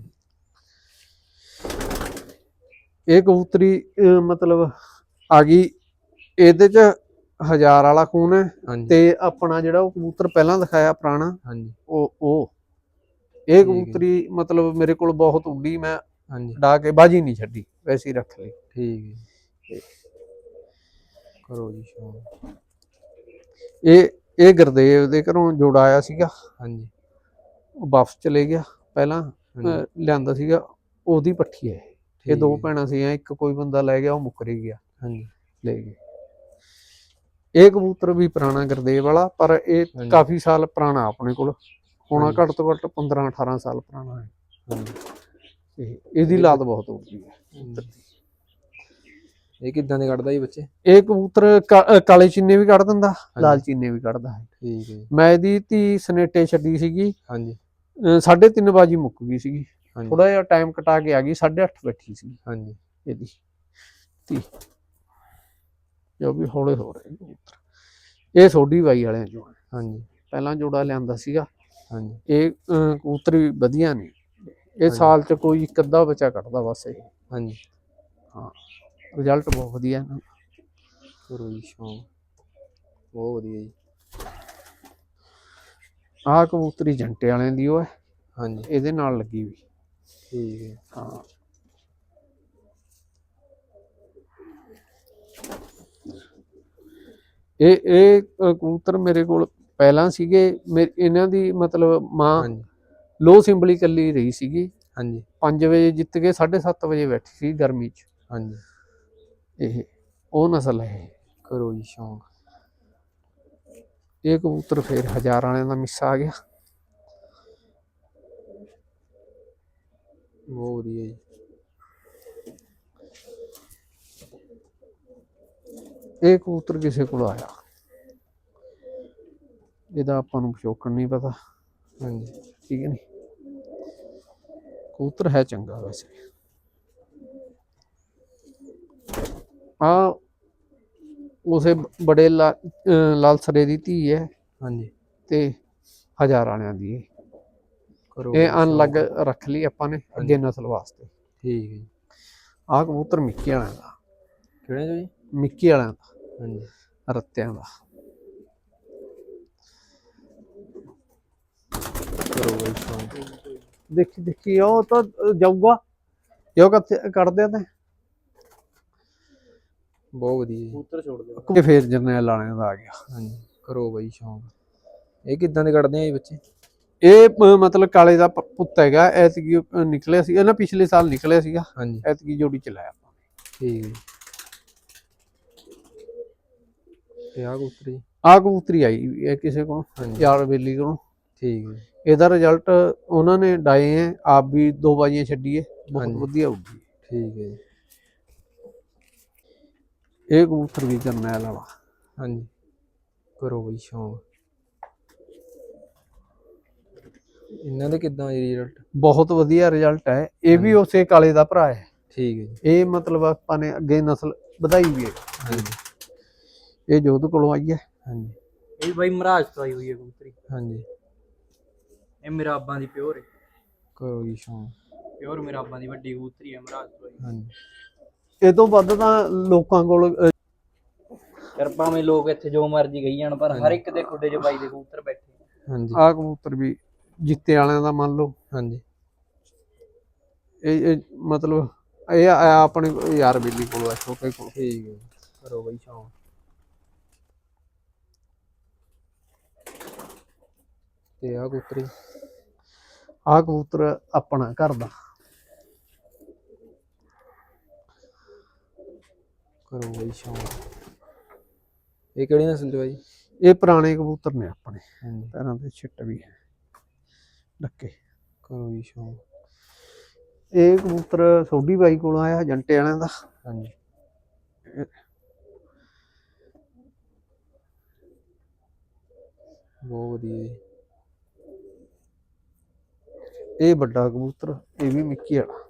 ਇਹ ਕਬੂਤਰੀ ਅਹ, ਮਤਲਬ ਆ ਗਈ। ਇਹਦੇ ਚ ਹਜ਼ਾਰ ਵਾਲਾ ਖੂਨ ਹੈ ਹਾਂਜੀ। ਤੇ ਆਪਣਾ ਜਿਹੜਾ ਉਹ ਕਬੂਤਰ ਪਹਿਲਾਂ ਦਿਖਾਇਆ ਪੁਰਾਣਾ ਹਾਂਜੀ। ਉਹ ਉਹ। ਇਹ ਕਬੂਤਰੀ ਮਤਲਬ ਮੇਰੇ ਕੋਲ ਬਹੁਤ ਉੱਡੀ ਮੈਂ ਹਾਂਜੀ। ਡਾ ਕੇ ਬਾਜੀ ਨਹੀਂ ਛੱਡੀ ਵੈਸੇ ਹੀ ਰੱਖ ਲਈ। ਠੀਕ ਹੈ। ਜੀ। ਕਰੋ ਜੀ ਸ਼ੌਂਕ ਇਹ ਇਹ ਗੁਰਦੇਵ ਦੇ ਘਰੋਂ ਜੋੜਾ ਆਇਆ ਸੀਗਾ। ਹਾਂਜੀ। ਉਹ ਵਾਪਸ ਚਲੇ ਗਿਆ ਪਹਿਲਾਂ ਅਹ, ਲਿਆਂਦਾ ਸੀਗਾ ਉਹਦੀ ਪੱਠੀ ਹੈ ਇਹ। ਦੋ ਹੈ। ਭੈਣਾਂ ਸੀਗੀਆਂ ਇੱਕ ਕੋਈ ਬੰਦਾ ਲੈ ਗਿਆ ਉਹ ਮੁੱਕਰੀ ਗਿਆ। ਹਾਂਜੀ। ਲੈ ਗਏ। ਇਹ ਕਬੂਤਰ ਵੀ ਪੁਰਾਣਾ ਗੁਰਦੇਵ ਵਾਲਾ ਪਰ ਇਹ ਹਾਂਜੀ। ਕਾਫੀ ਸਾਲ ਪੁਰਾਣਾ ਆਪਣੇ ਕੋਲ। ਹੋਣਾ ਹਾਂਜੀ। ਘੱਟ ਤੋਂ ਘੱਟ 15 18 ਸਾਲ ਪੁਰਾਣਾ ਹੈ। ਹਾਂਜੀ। ਇਹ ਇਹਦੀ ਲਾਤ ਬਹੁਤ ਉੱਚੀ ਹੈ। ਇਹ ਕਿੱਦਾਂ ਦੇ ਕੱਢਦਾ ਜੀ ਬੱਚੇ? ਇਹ ਕਬੂਤਰ ਕਾ- ਅਹ ਕਾਲੇ ਚੀਨੇ ਵੀ ਕੱਢ ਦਿੰਦਾ ਲਾਲ ਚੀਨੇ ਵੀ ਕੱਢਦਾ ਹੈ। ਠੀਕ ਹੈ ਜੀ। ਮੈਂ ਇਹਦੀ ਧੀ ਸਨੇਟੇ ਛੱਡੀ ਸੀਗੀ। ਹਾਂਜੀ। ਸਾਢੇ ਤਿੰਨ ਬਾਜੀ ਮੁੱਕ ਗਈ ਸੀਗੀ। ਹਾਂਜੀ। ਥੋੜਾ ਜਿਹਾ ਟਾਈਮ ਕਟਾ ਕੇ ਆ ਗਈ 8:30 ਬੈਠੀ ਸੀ ਹਾਂਜੀ। ਇਹਦੀ। ਧੀ। ਜੋ ਵੀ ਹੌਲੇ ਹੋ ਰਹੇ ਇਹ ਸੋਡੀ ਬਾਈ ਵਾਲਿਆਂ ਚੋਂ ਹੈ। ਹਾਂਜੀ। ਪਹਿਲਾਂ ਜੋੜਾ ਲਿਆਂਦਾ ਸੀਗਾ। ਹਾਂਜੀ। ਇਹ ਕਬੂਤਰ ਵੀ ਵਧੀਆ ਨੇ। ਇਹ। ਸਾਲ ਚ ਕੋਈ ਇੱਕ ਅੱਧਾ ਬੱਚਾ ਕੱਢਦਾ ਬਸ ਇਹ। ਹਾਂਜੀ। ਰਿਜ਼ਲਟ ਬਹੁਤ ਵਧੀਆ ਦਾ। ਕਰੋ ਜੀ ਸ਼ੌਂਕ। ਬਹੁਤ ਵਧੀਆ ਜੀ। ਆਹ ਕਬੂਤਰੀ ਜੰਟੇ ਵਾਲਿਆਂ ਦੀ ਉਹ ਹੈ। ਹਾਂਜੀ। ਇਹਦੇ ਨਾਲ ਲੱਗੀ ਵੀ ਠੀਕ ਹੈ। ਹਾਂ। ਇਹ ਇਹ ਕਬੂਤਰ ਮੇਰੇ ਕੋਲ ਪਹਿਲਾਂ ਸੀਗੇ। ਇਹਨਾਂ ਦੀ ਮਤਲਬ ਮਾਂ ਲੋ ਸਿੰਬਲੀ ਕੱਲੀ ਰਹੀ ਸੀਗੀ। ਹਾਂਜੀ। 5 ਵਜੇ ਜਿੱਤ ਕੇ 7:30 ਵਜੇ ਬੈਠੀ ਸੀ ਗਰਮੀ 'ਚ। ਹਾਂਜੀ। ਇਹ ਉਹ ਨਸਲ ਹੈ। ਕਰੋ ਜੀ ਸ਼ੌਂਕ। ਇਹ ਕਬੂਤਰ ਫੇਰ ਹਜ਼ਾਰ ਵਾਲਿਆਂ ਦਾ ਮਿੱਸਾ ਆ ਗਿਆ। ਬਹੁਤ ਵਧੀਆ ਜੀ। ਇਹ ਕਬੂਤਰ ਕਿਸੇ ਕੋਲ ਆਇਆ। ਇਹਦਾ ਆਪਾਂ ਨੂੰ ਪਿਛੋਕਣ ਨਹੀਂ ਪਤਾ। ਹਾਂਜੀ। ਠੀਕ ਹੈ ਨਹੀਂ ਕਬੂਤਰ ਹੈ ਚੰਗਾ ਵੈਸੇ। ਆ ਉਸੇ ਬੜੇ ਲਾ- ਅਹ ਲਾਲਸਰੇ ਦੀ ਧੀ ਹੈ ਹਾਂਜੀ। ਤੇ ਹਜ਼ਾਰ ਵਾਲਿਆਂ ਦੀ। ਇਹ ਕਰੋ ਇਹ ਸ਼ੌਂਕ। ਰੱਖ ਲਈ ਆਪਾਂ ਨੇ ਅੱਗੇ ਨਸਲ ਵਾਸਤੇ। ਠੀਕ ਹੈ ਜੀ। ਆਹ ਕਬੂਤਰ ਮਿੱਕੀ ਵਾਲਿਆਂ ਦਾ। ਕਿਹੜੇ ਜੋ ਜੀ? ਮਿੱਕੀ ਵਾਲਿਆਂ ਦਾ। ਹਾਂਜੀ। ਰੱਤਿਆਂ ਦਾ। ਕਰੋ ਦੇਖੀ ਦੇਖੀ ਉਹ ਤਾਂ ਜਾਊਗਾ। ਜੋ ਕਰਦੇ ਤੇ। ਬਹੁਤ ਵਧੀਆ ਜੀ। ਕਬੂਤਰ ਛੋੜ ਦਿਓ। ਤੇ ਫੇਰ ਜਰਨੈਲ ਵਾਲਿਆਂ ਦਾ ਆ ਗਿਆ। ਹਾਂਜੀ ਕਰੋ ਬਾਈ ਸ਼ੌਂਕ। ਇਹ ਕਿੱਦਾਂ ਦੇ ਕੱਢਦੇ ਆ ਜੀ ਬੱਚੇ? ਇਹ ਮਤਲਬ ਕਾਲੇ ਦਾ ਪ- ਪੁੱਤ ਹੈਗਾ ਐਤਕੀ ਅਹ, ਨਿਕਲਿਆ ਸੀ ਨਾ ਪਿਛਲੇ ਸਾਲ ਨਿਕਲਿਆ ਸੀਗਾ। ਹਾਂਜੀ। ਐਤਕੀ ਜੋੜੀ ਚਲਾਇਆ ਆਪਾਂ। ਠੀਕ ਹੈ। ਜੀ ਤੇ ਆ ਕਬੂਤਰ? ਜੀ ਆਹ ਕਬੂਤਰੀ ਆਈ ਵੀ ਹੈ ਕਿਸੇ ਕੋਲ ਹਾਂਜੀ। ਯਾਰ ਬੇਲੀ ਕੋਲੋਂ। ਠੀਕ ਹੈ। ਜੀ, ਇਹਦਾ ਰਿਜ਼ਲਟ ਉਹਨਾਂ ਨੇ ਡਾਏ ਹੈ ਆਪ ਵੀ ਦੋ ਬਾਜੀਆਂ ਛੱਡੀਏ ਬਹੁਤ ਹਾਂਜੀ। ਵਧੀਆ ਹੋਊਗੀ। ਠੀਕ ਹੈ ਜੀ। ਇਹ ਕਬੂਤਰ ਵੀ ਜਰਨੈਲ ਵਾਲਾ ਹਾਂਜੀ। ਕਰੋ ਬਈ ਸ਼ੌਂਕ। ਇਹਨਾਂ ਦੇ ਕਿੱਦਾਂ ਜੀ ਰਿਜ਼ਲਟ ਬਹੁਤ ਵਧੀਆ ਰਿਜ਼ਲਟ ਹੈ। ਇਹ ਵੀ। ਉਸੇ ਕਾਲੇ ਦਾ ਭਰਾ ਹੈ। ਠੀਕ ਹੈ ਜੀ। ਇਹ ਮਤਲਬ ਆਪਾਂ ਨੇ ਅੱਗੇ ਨਸਲ ਵਧਾਈ ਵੀ ਹੈ। ਹਾਂਜੀ। ਇਹ ਜੋਧ ਕੋਲੋਂ ਆਈ ਹੈ। ਹਾਂਜੀ। ਇਹ ਵੀ ਬਾਈ ਮਹਾਰਾਜ ਤੋਂ ਆਈ ਹੋਈ ਹੈ ਕਬੂਤਰੀ। ਹਾਂਜੀ। ਇਹ ਮਿਰਾਬਾਂ ਦੀ ਪਿਓਰ ਹੈ। ਕਰੋ ਜੀ ਸ਼ੌਂਕ। ਪਿਓਰ ਮਿਰਾਬਾਂ ਦੀ ਵੱਡੀ ਕਬੂਤਰੀ ਹੈ ਮਹਾਰਾਜ ਤੋਂ ਆਈ ਹਾਂਜੀ। ਇਹ ਤੋਂ ਵੱਧ ਤਾਂ ਲੋਕਾਂ ਕੋਲ ਅਹ, ਯਾਰ ਭਾਵੇਂ ਲੋਕ ਇੱਥੇ ਜੋ ਮਰਜ਼ੀ ਗਈ ਜਾਣ ਪਰ ਹਰ ਇੱਕ ਦੇ ਖੁੱਡੇ 'ਚ ਬਾਈ ਦੇ ਕਬੂਤਰ ਬੈਠੇ ਆ। ਹਾਂਜੀ। ਆਹ ਕਬੂਤਰ ਵੀ ਜਿੱਤੇ ਵਾਲਿਆਂ ਦਾ ਮੰਨ ਲਓ। ਹਾਂਜੀ। ਇਹ ਇਹ ਮਤਲਬ ਇਹ ਆ- ਆਪਣੇ ਯਾਰ ਬੇਲੀ ਕੋਲ ਆ ਛੋਟੇ ਕੋਲ। ਠੀਕ ਹੈ। ਕਰੋ ਬਈ ਸ਼ੌਂਕ। ਤੇ ਆ ਕਬੂਤਰੀ ਆਹ ਕਬੂਤਰ ਆਪਣਾ ਘਰ ਦਾ। ਕਰੋ ਬਈ ਸ਼ੌਂਕ ਇਹ ਕਿਹੜੀ ਨਸਲ ਚ ਬਾਈ? ਇਹ ਪੁਰਾਣੇ ਕਬੂਤਰ ਨੇ ਆਪਣੇ। ਪੈਰਾਂ ਦੇ ਛਿੱਟ ਵੀ ਹੈ। ਡੱਕੇ। ਕਰੋ ਜੀ ਸ਼ੌਂਕ ਇਹ ਕਬੂਤਰ ਸੋਢੀ ਬਾਈ ਕੋਲ ਆਇਆ ਜੰਟੇ ਵਾਲਿਆਂ ਦਾ। ਹਾਂਜੀ। ਬਹੁਤ ਵਧੀਆ ਜੀ। ਇਹ ਵੱਡਾ ਕਬੂਤਰ ਇਹ ਵੀ ਮਿੱਕੀ ਵਾਲਾ।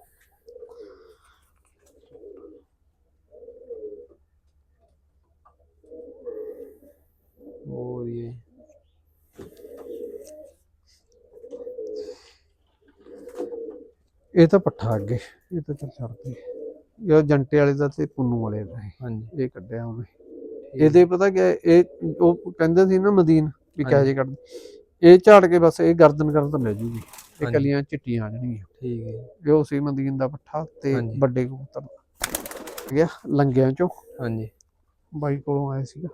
ਵਧੀਆ ਜੀ ਇਹ ਤਾਂ ਪੱਠਾ ਅੱਗੇ। ਇਹ ਤਾਂ ਚੱਲ ਛੱਡਦੇ ਇਹ ਜੰਟੇ ਵਾਲੇ ਦਾ ਤੇ ਪੁੰਨੂ ਵਾਲੇ ਦਾ। ਹਾਂਜੀ। ਇਹ ਕੱਢਿਆ ਉਹਨੇ। ਇਹਦੇ ਪਤਾ ਕਿ ਇਹ ਉਹ ਕਹਿੰਦੇ ਸੀ ਨਾ ਮਦੀਨ ਵੀ ਕਿਹੋ ਜਿਹੇ ਕੱਢ ਇਹ ਝਾੜ ਕੇ ਬਸ ਇਹ ਗਰਦਨ ਗਰਦਨ ਲੈ ਜੂਗੀ। ਇਹ। ਕਲੀਆਂ ਚਿੱਟੀਆਂ ਆ ਜਾਣਗੀਆਂ। ਠੀਕ ਹੈ। ਜੀ, ਇਹ ਉਸੇ ਮਦੀਨ ਦਾ ਪੱਠਾ ਤੇ। ਵੱਡੇ ਕਬੂਤਰ ਦਾ। ਗਿਆ ਲੰਗਿਆਂ ਚੋਂ। ਹਾਂਜੀ। ਬਾਈ ਕੋਲੋਂ ਆਇਆ ਸੀਗਾ।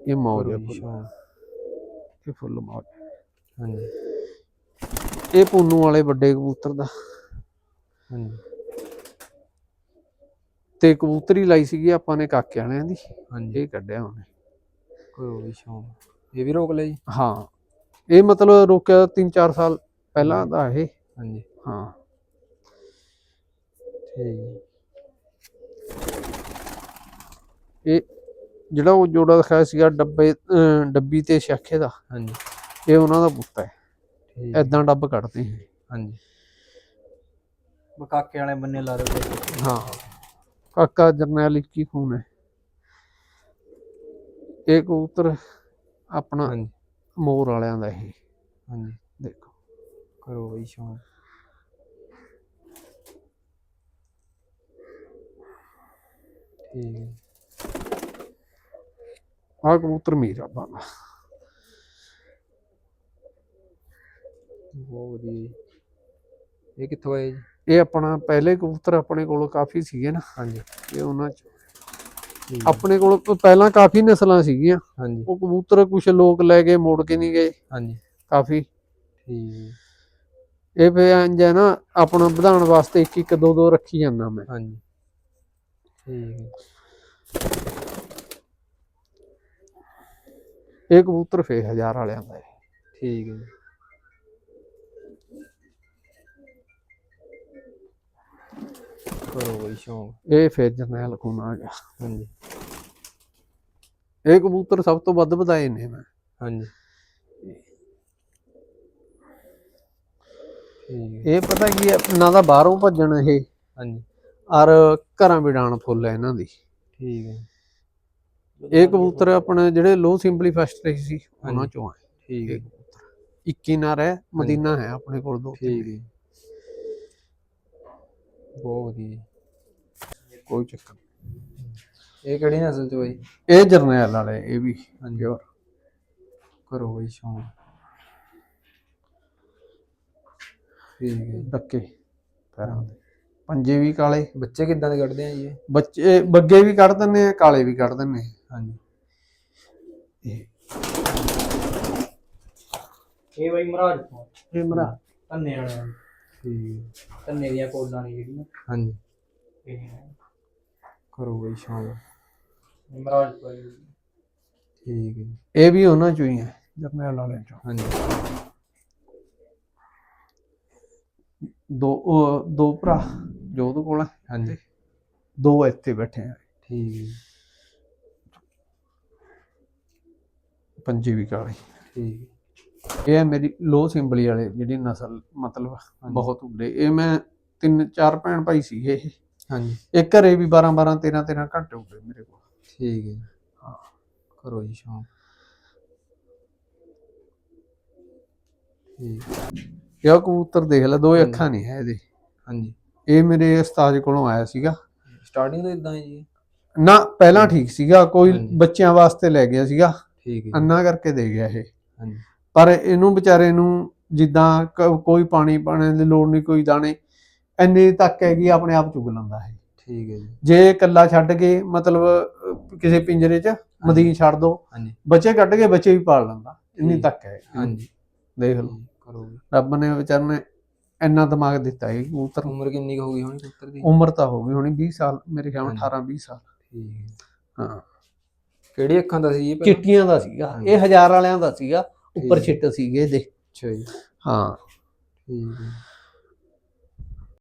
ਇਹ ਮੌਜ ਹੈ ਸ਼ੌਂਕ ਇਹ ਫੁੱਲ ਮੌਜ। ਹਾਂਜੀ। ਇਹ ਪੁੰਨੂ ਵਾਲੇ ਵੱਡੇ ਕਬੂਤਰ ਦਾ। ਹਾਂਜੀ। ਤੇ ਕਬੂਤਰੀ ਲਾਈ ਸੀਗੀ ਆਪਾਂ ਨੇ ਕਾਕੇ ਵਾਲਿਆਂ ਦੀ। ਹਾਂਜੀ। ਇਹ ਕੱਢਿਆ ਉਹਨੇ। ਕਰੋ ਜੀ ਸ਼ੌਂਕ। ਇਹ ਵੀ ਰੋਕ ਜੀ ਹਾਂ। ਇਹ ਮਤਲਬ ਰੋਕਿਆ 3-4 ਸਾਲ ਪਹਿਲਾਂ ਦਾ ਇਹ। ਹਾਂਜੀ। ਹਾਂ। ਠੀਕ। ਇਹ ਜਿਹੜਾ ਉਹ ਜੋੜਾ ਦਿਖਾਇਆ ਸੀਗਾ ਡੱਬੇ ਡੱਬੀ ਤੇ ਸ਼ਾਖੇ ਦਾ। ਹਾਂਜੀ। ਇਹ ਉਹਨਾਂ ਦਾ ਪੁੱਤ ਹੈ। ਠੀਕ ਐਦਾਂ ਡੱਬ ਕੱਢਦੇ ਹੈ ਹਾਂਜੀ। ਬਕਾਕੇ ਵਾਲੇ ਬੰਨੇ ਲਾ ਦੋ ਹਾਂ। ਕਾਕਾ ਜਰਨੈਲ ਇੱਕੀ ਖੂਨ ਹੈ। ਇਹ ਕਬੂਤਰ ਆਪਣਾ ਹਾਂਜੀ। ਮੋਰ ਵਾਲਿਆਂ ਦਾ ਇਹ ਹਾਂਜੀ। ਦੇਖੋ। ਕਰੋ ਬਈ ਸ਼ੌਂਕ। ਠੀਕ ਹੈ। ਆ ਕਬੂਤਰ ਮੇਰਾ ਬਾਲਾ ਬਹੁਤ ਵਧੀਆ ਇਹ ਕਿੱਥੋਂ ਆਏ ਜੀ? ਇਹ ਆਪਣਾ ਪਹਿਲੇ ਕਬੂਤਰ ਆਪਣੇ ਕੋਲ ਕਾਫੀ ਸੀਗੇ ਨਾ। ਹਾਂਜੀ। ਇਹ ਉਹਨਾਂ ਚ। ਆਪਣੇ ਕੋਲ ਪਹਿਲਾਂ ਕਾਫੀ ਨਸਲਾਂ ਸੀਗੀਆਂ। ਹਾਂਜੀ। ਉਹ ਕਬੂਤਰ ਕੁਝ ਲੋਕ ਲੈ ਕੇ ਮੋੜ ਕੇ ਨਹੀਂ ਗਏ। ਹਾਂਜੀ। ਕਾਫੀ। ਇਹ ਫੇ ਅੰਜ ਹੈ ਨਾ ਆਪਣਾ ਵਧਾਉਣ ਵਾਸਤੇ ਇੱਕ ਇੱਕ ਦੋ ਦੋ ਰੱਖੀ ਜਾਂਦਾ ਮੈਂ। ਹਾਂਜੀ। ਠੀਕ ਇਹ ਕਬੂਤਰ ਫੇ ਹਜ਼ਾਰ ਵਾਲਿਆਂ ਦਾ ਹੈ। ਠੀਕ ਹੈ ਜੀ। ਕਰੋ ਬਈ ਸ਼ੌਂਕ। ਇਹ ਫੇ ਜਰਨੈਲ ਖੂਨ ਆ ਗਿਆ। ਹਾਂਜੀ। ਇਹ ਕਬੂਤਰ ਸਭ ਤੋਂ ਵੱਧ ਵਧਾਏ ਨੇ ਮੈਂ। ਹਾਂਜੀ। ਇਹ ਪਤਾ ਕੀ ਹੈ ਨਾ ਤਾਂ ਬਾਹਰੋਂ ਭੱਜਣ ਇਹ। ਹਾਂਜੀ। ਔਰ ਘਰਾਂ ਵਿਡਾਣ ਫੁੱਲ ਹੈ ਇਹਨਾਂ ਦੀ। ਠੀਕ ਹੈ। ਇਹ ਕਬੂਤਰ ਆਪਣੇ ਜਿਹੜੇ ਲੋ ਸਿੰਪਲੀ ਫਸਟ ਰਹੀ ਸੀ ਉਹਨਾਂ। ਚੋਂ ਹੈ ਠੀਕ ਹੈ। ਇਹ ਕਬੂਤਰ 21 ਨਰ ਹੈ ਮਦੀਨਾ ਹੈ ਆਪਣੇ ਕੋਲ ਦੋ ਠੀਕ ਹੈ ਬਹੁਤ ਵਧੀਆ। ਕੋਈ ਚੱਕਰ। ਇਹ ਕਿਹੜੀ ਨਸਲ ਚ ਬਾਈ? ਇਹ ਜਰਨੈਲ ਵਾਲੇ ਇਹ ਵੀ। ਹਾਂਜੀ। ਪਿਓਰ ਕਰੋ ਬਈ ਸ਼ੌਂਕ। ਠੀਕ ਹੈ। ਡੱਕੇ। ਪੈਰਾਂ ਦੇ। ਪੰਜੇ ਵੀ ਕਾਲੇ। ਬੱਚੇ ਕਿੱਦਾਂ ਦੇ ਕੱਢਦੇ ਆ ਜੀ ਇਹ? ਬੱਚੇ ਬੱਗੇ ਵੀ ਕੱਢ ਦਿੰਨੇ ਆ ਕਾਲੇ ਵੀ ਕੱਢ ਦਿੰਨੇ ਆ। ਹਾਂਜੀ। ਇਹ। ਇਹ ਬਈ ਮਹਾਰਾਜ ਤੋਂ ਇਹ ਮਰਾ ਧੰਨੇ ਵਾਲਿਆਂ ਦੀ। ਠੀਕ। ਹੈ। ਧੰਨੇ ਦੀਆਂ ਕੋਲਾਂ ਨੇ ਜਿਹੜੀਆਂ। ਹਾਂਜੀ। ਇਹ ਨੇ। ਕਰੋ ਬਈ ਸ਼ੌਂਕ ਇਹ ਮਹਾਰਾਜ ਤੋਂ ਆਈ ਹੋਈ। ਠੀਕ ਹੈ ਜੀ। ਇਹ ਵੀ ਉਹਨਾਂ ਚੋਂ ਹੀ ਹੈ। ਜਰਨੈਲ ਵਾਲਿਆਂ ਚੋਂ। ਹਾਂਜੀ। ਦੋ ਉਹ ਦੋ ਭਰਾ ਜੋਧ ਕੋਲ ਹੈ। ਹਾਂਜੀ। ਦੋ ਇੱਥੇ ਬੈਠੇ ਆ। ਠੀਕ ਹੈ ਜੀ। ਪੰਜੇ ਵੀ ਕਾਲੇ। ਠੀਕ। ਇਹ ਹੈ ਮੇਰੀ ਲੋ ਸਿੰਬਲੀ ਵਾਲੇ ਜਿਹੜੀ ਨਸਲ ਮਤਲਬ ਬਹੁਤ ਉੱਡੇ ਇਹ ਮੈਂ ਤਿੰਨ ਚਾਰ ਭੈਣ ਭਾਈ ਸੀਗੇ ਇਹ। ਹਾਂਜੀ। ਇਹ ਘਰੇ ਵੀ 12 12 13 13 ਘੰਟੇ ਉੱਡੇ ਮੇਰੇ ਕੋਲ। ਠੀਕ ਹੈ। ਹਾਂ। ਕਰੋ ਜੀ ਸ਼ੌਂਕ। ਠੀਕ। ਇਹ ਕਬੂਤਰ ਦੇਖ ਲੈ ਦੋ ਅੱਖਾਂ ਨਹੀਂ ਹੈ ਇਹਦੇ। ਹਾਂਜੀ। ਇਹ ਮੇਰੇ ਉਸਤਾਦ ਕੋਲੋਂ ਆਇਆ ਸੀਗਾ। ਸਟਾਰਟਿੰਗ ਤੋਂ ਇਦਾਂ ਹੈ ਜੀ। ਨਾ ਪਹਿਲਾਂ ਠੀਕ ਸੀਗਾ ਕੋਈ। ਬੱਚਿਆਂ ਵਾਸਤੇ ਲੈ ਗਿਆ ਸੀਗਾ। ਠੀਕ ਹੈ। ਅੰਨਾ ਕਰਕੇ ਦੇ ਗਿਆ ਇਹ। ਹਾਂਜੀ। ਪਰ ਇਹਨੂੰ ਵਿਚਾਰੇ ਨੂੰ ਜਿੱਦਾਂ ਕੋਈ ਪਾਣੀ ਪਾਣੇ ਦੀ ਲੋੜ ਨਹੀਂ ਕੋਈ ਦਾਣੇ ਇੰਨੇ ਤੱਕ ਹੈਗੀ ਆਪਣੇ ਆਪ ਚੁਗ ਲੈਂਦਾ ਹੈ ਠੀਕ ਹੈ ਜੀ। ਜੇ ਇਕੱਲਾ ਛੱਡ ਕੇ ਮਤਲਬ ਕਿਸੇ ਪਿੰਜਰੇ 'ਚ ਮਦੀਨ ਛੱਡ ਦੋ ਹਾਂਜੀ। ਬੱਚੇ ਕੱਢ ਕੇ ਬੱਚੇ ਵੀ ਪਾਲ ਲੈਂਦਾ ਇੰਨੀ। ਤੱਕ ਹੈ ਹਾਂਜੀ। ਦੇਖ ਲਓ। ਕਰੋ। ਰੱਬ ਨੇ ਵਿਚਾਰ ਨੇ ਇੰਨਾ ਦਿਮਾਗ ਦਿੱਤਾ ਹੈ ਕਬੂਤਰ। ਉਮਰ ਕਿੰਨੀ ਹੋ ਗਈ ਹੋਣੀ ਪੁੱਤਰ ਦੀ? ਉਮਰ ਤਾਂ ਹੋ ਗਈ ਹੋਣੀ 20 ਸਾਲ ਮੇਰੇ ਖਿਆਲ ਨਾਲ ਹਾਂਜੀ। 18 20 ਸਾਲ। ਠੀਕ ਹੈ ਹਾਂ। ਕਿਹੜੀ ਅੱਖਾਂ ਦਾ ਸੀ ਜੀ ਪਹਿਲਾਂ? ਚਿੱਟੀਆਂ ਦਾ ਸੀਗਾ। ਇਹ ਹਜ਼ਾਰ ਵਾਲਿਆਂ ਦਾ ਸੀਗਾ। ਉੱਪਰ ਠੀਕ। ਛਿੱਟ ਸੀਗੇ ਇਹਦੇ। ਅੱਛਾ ਜੀ। ਹਾਂ। ਠੀਕ ਹੈ।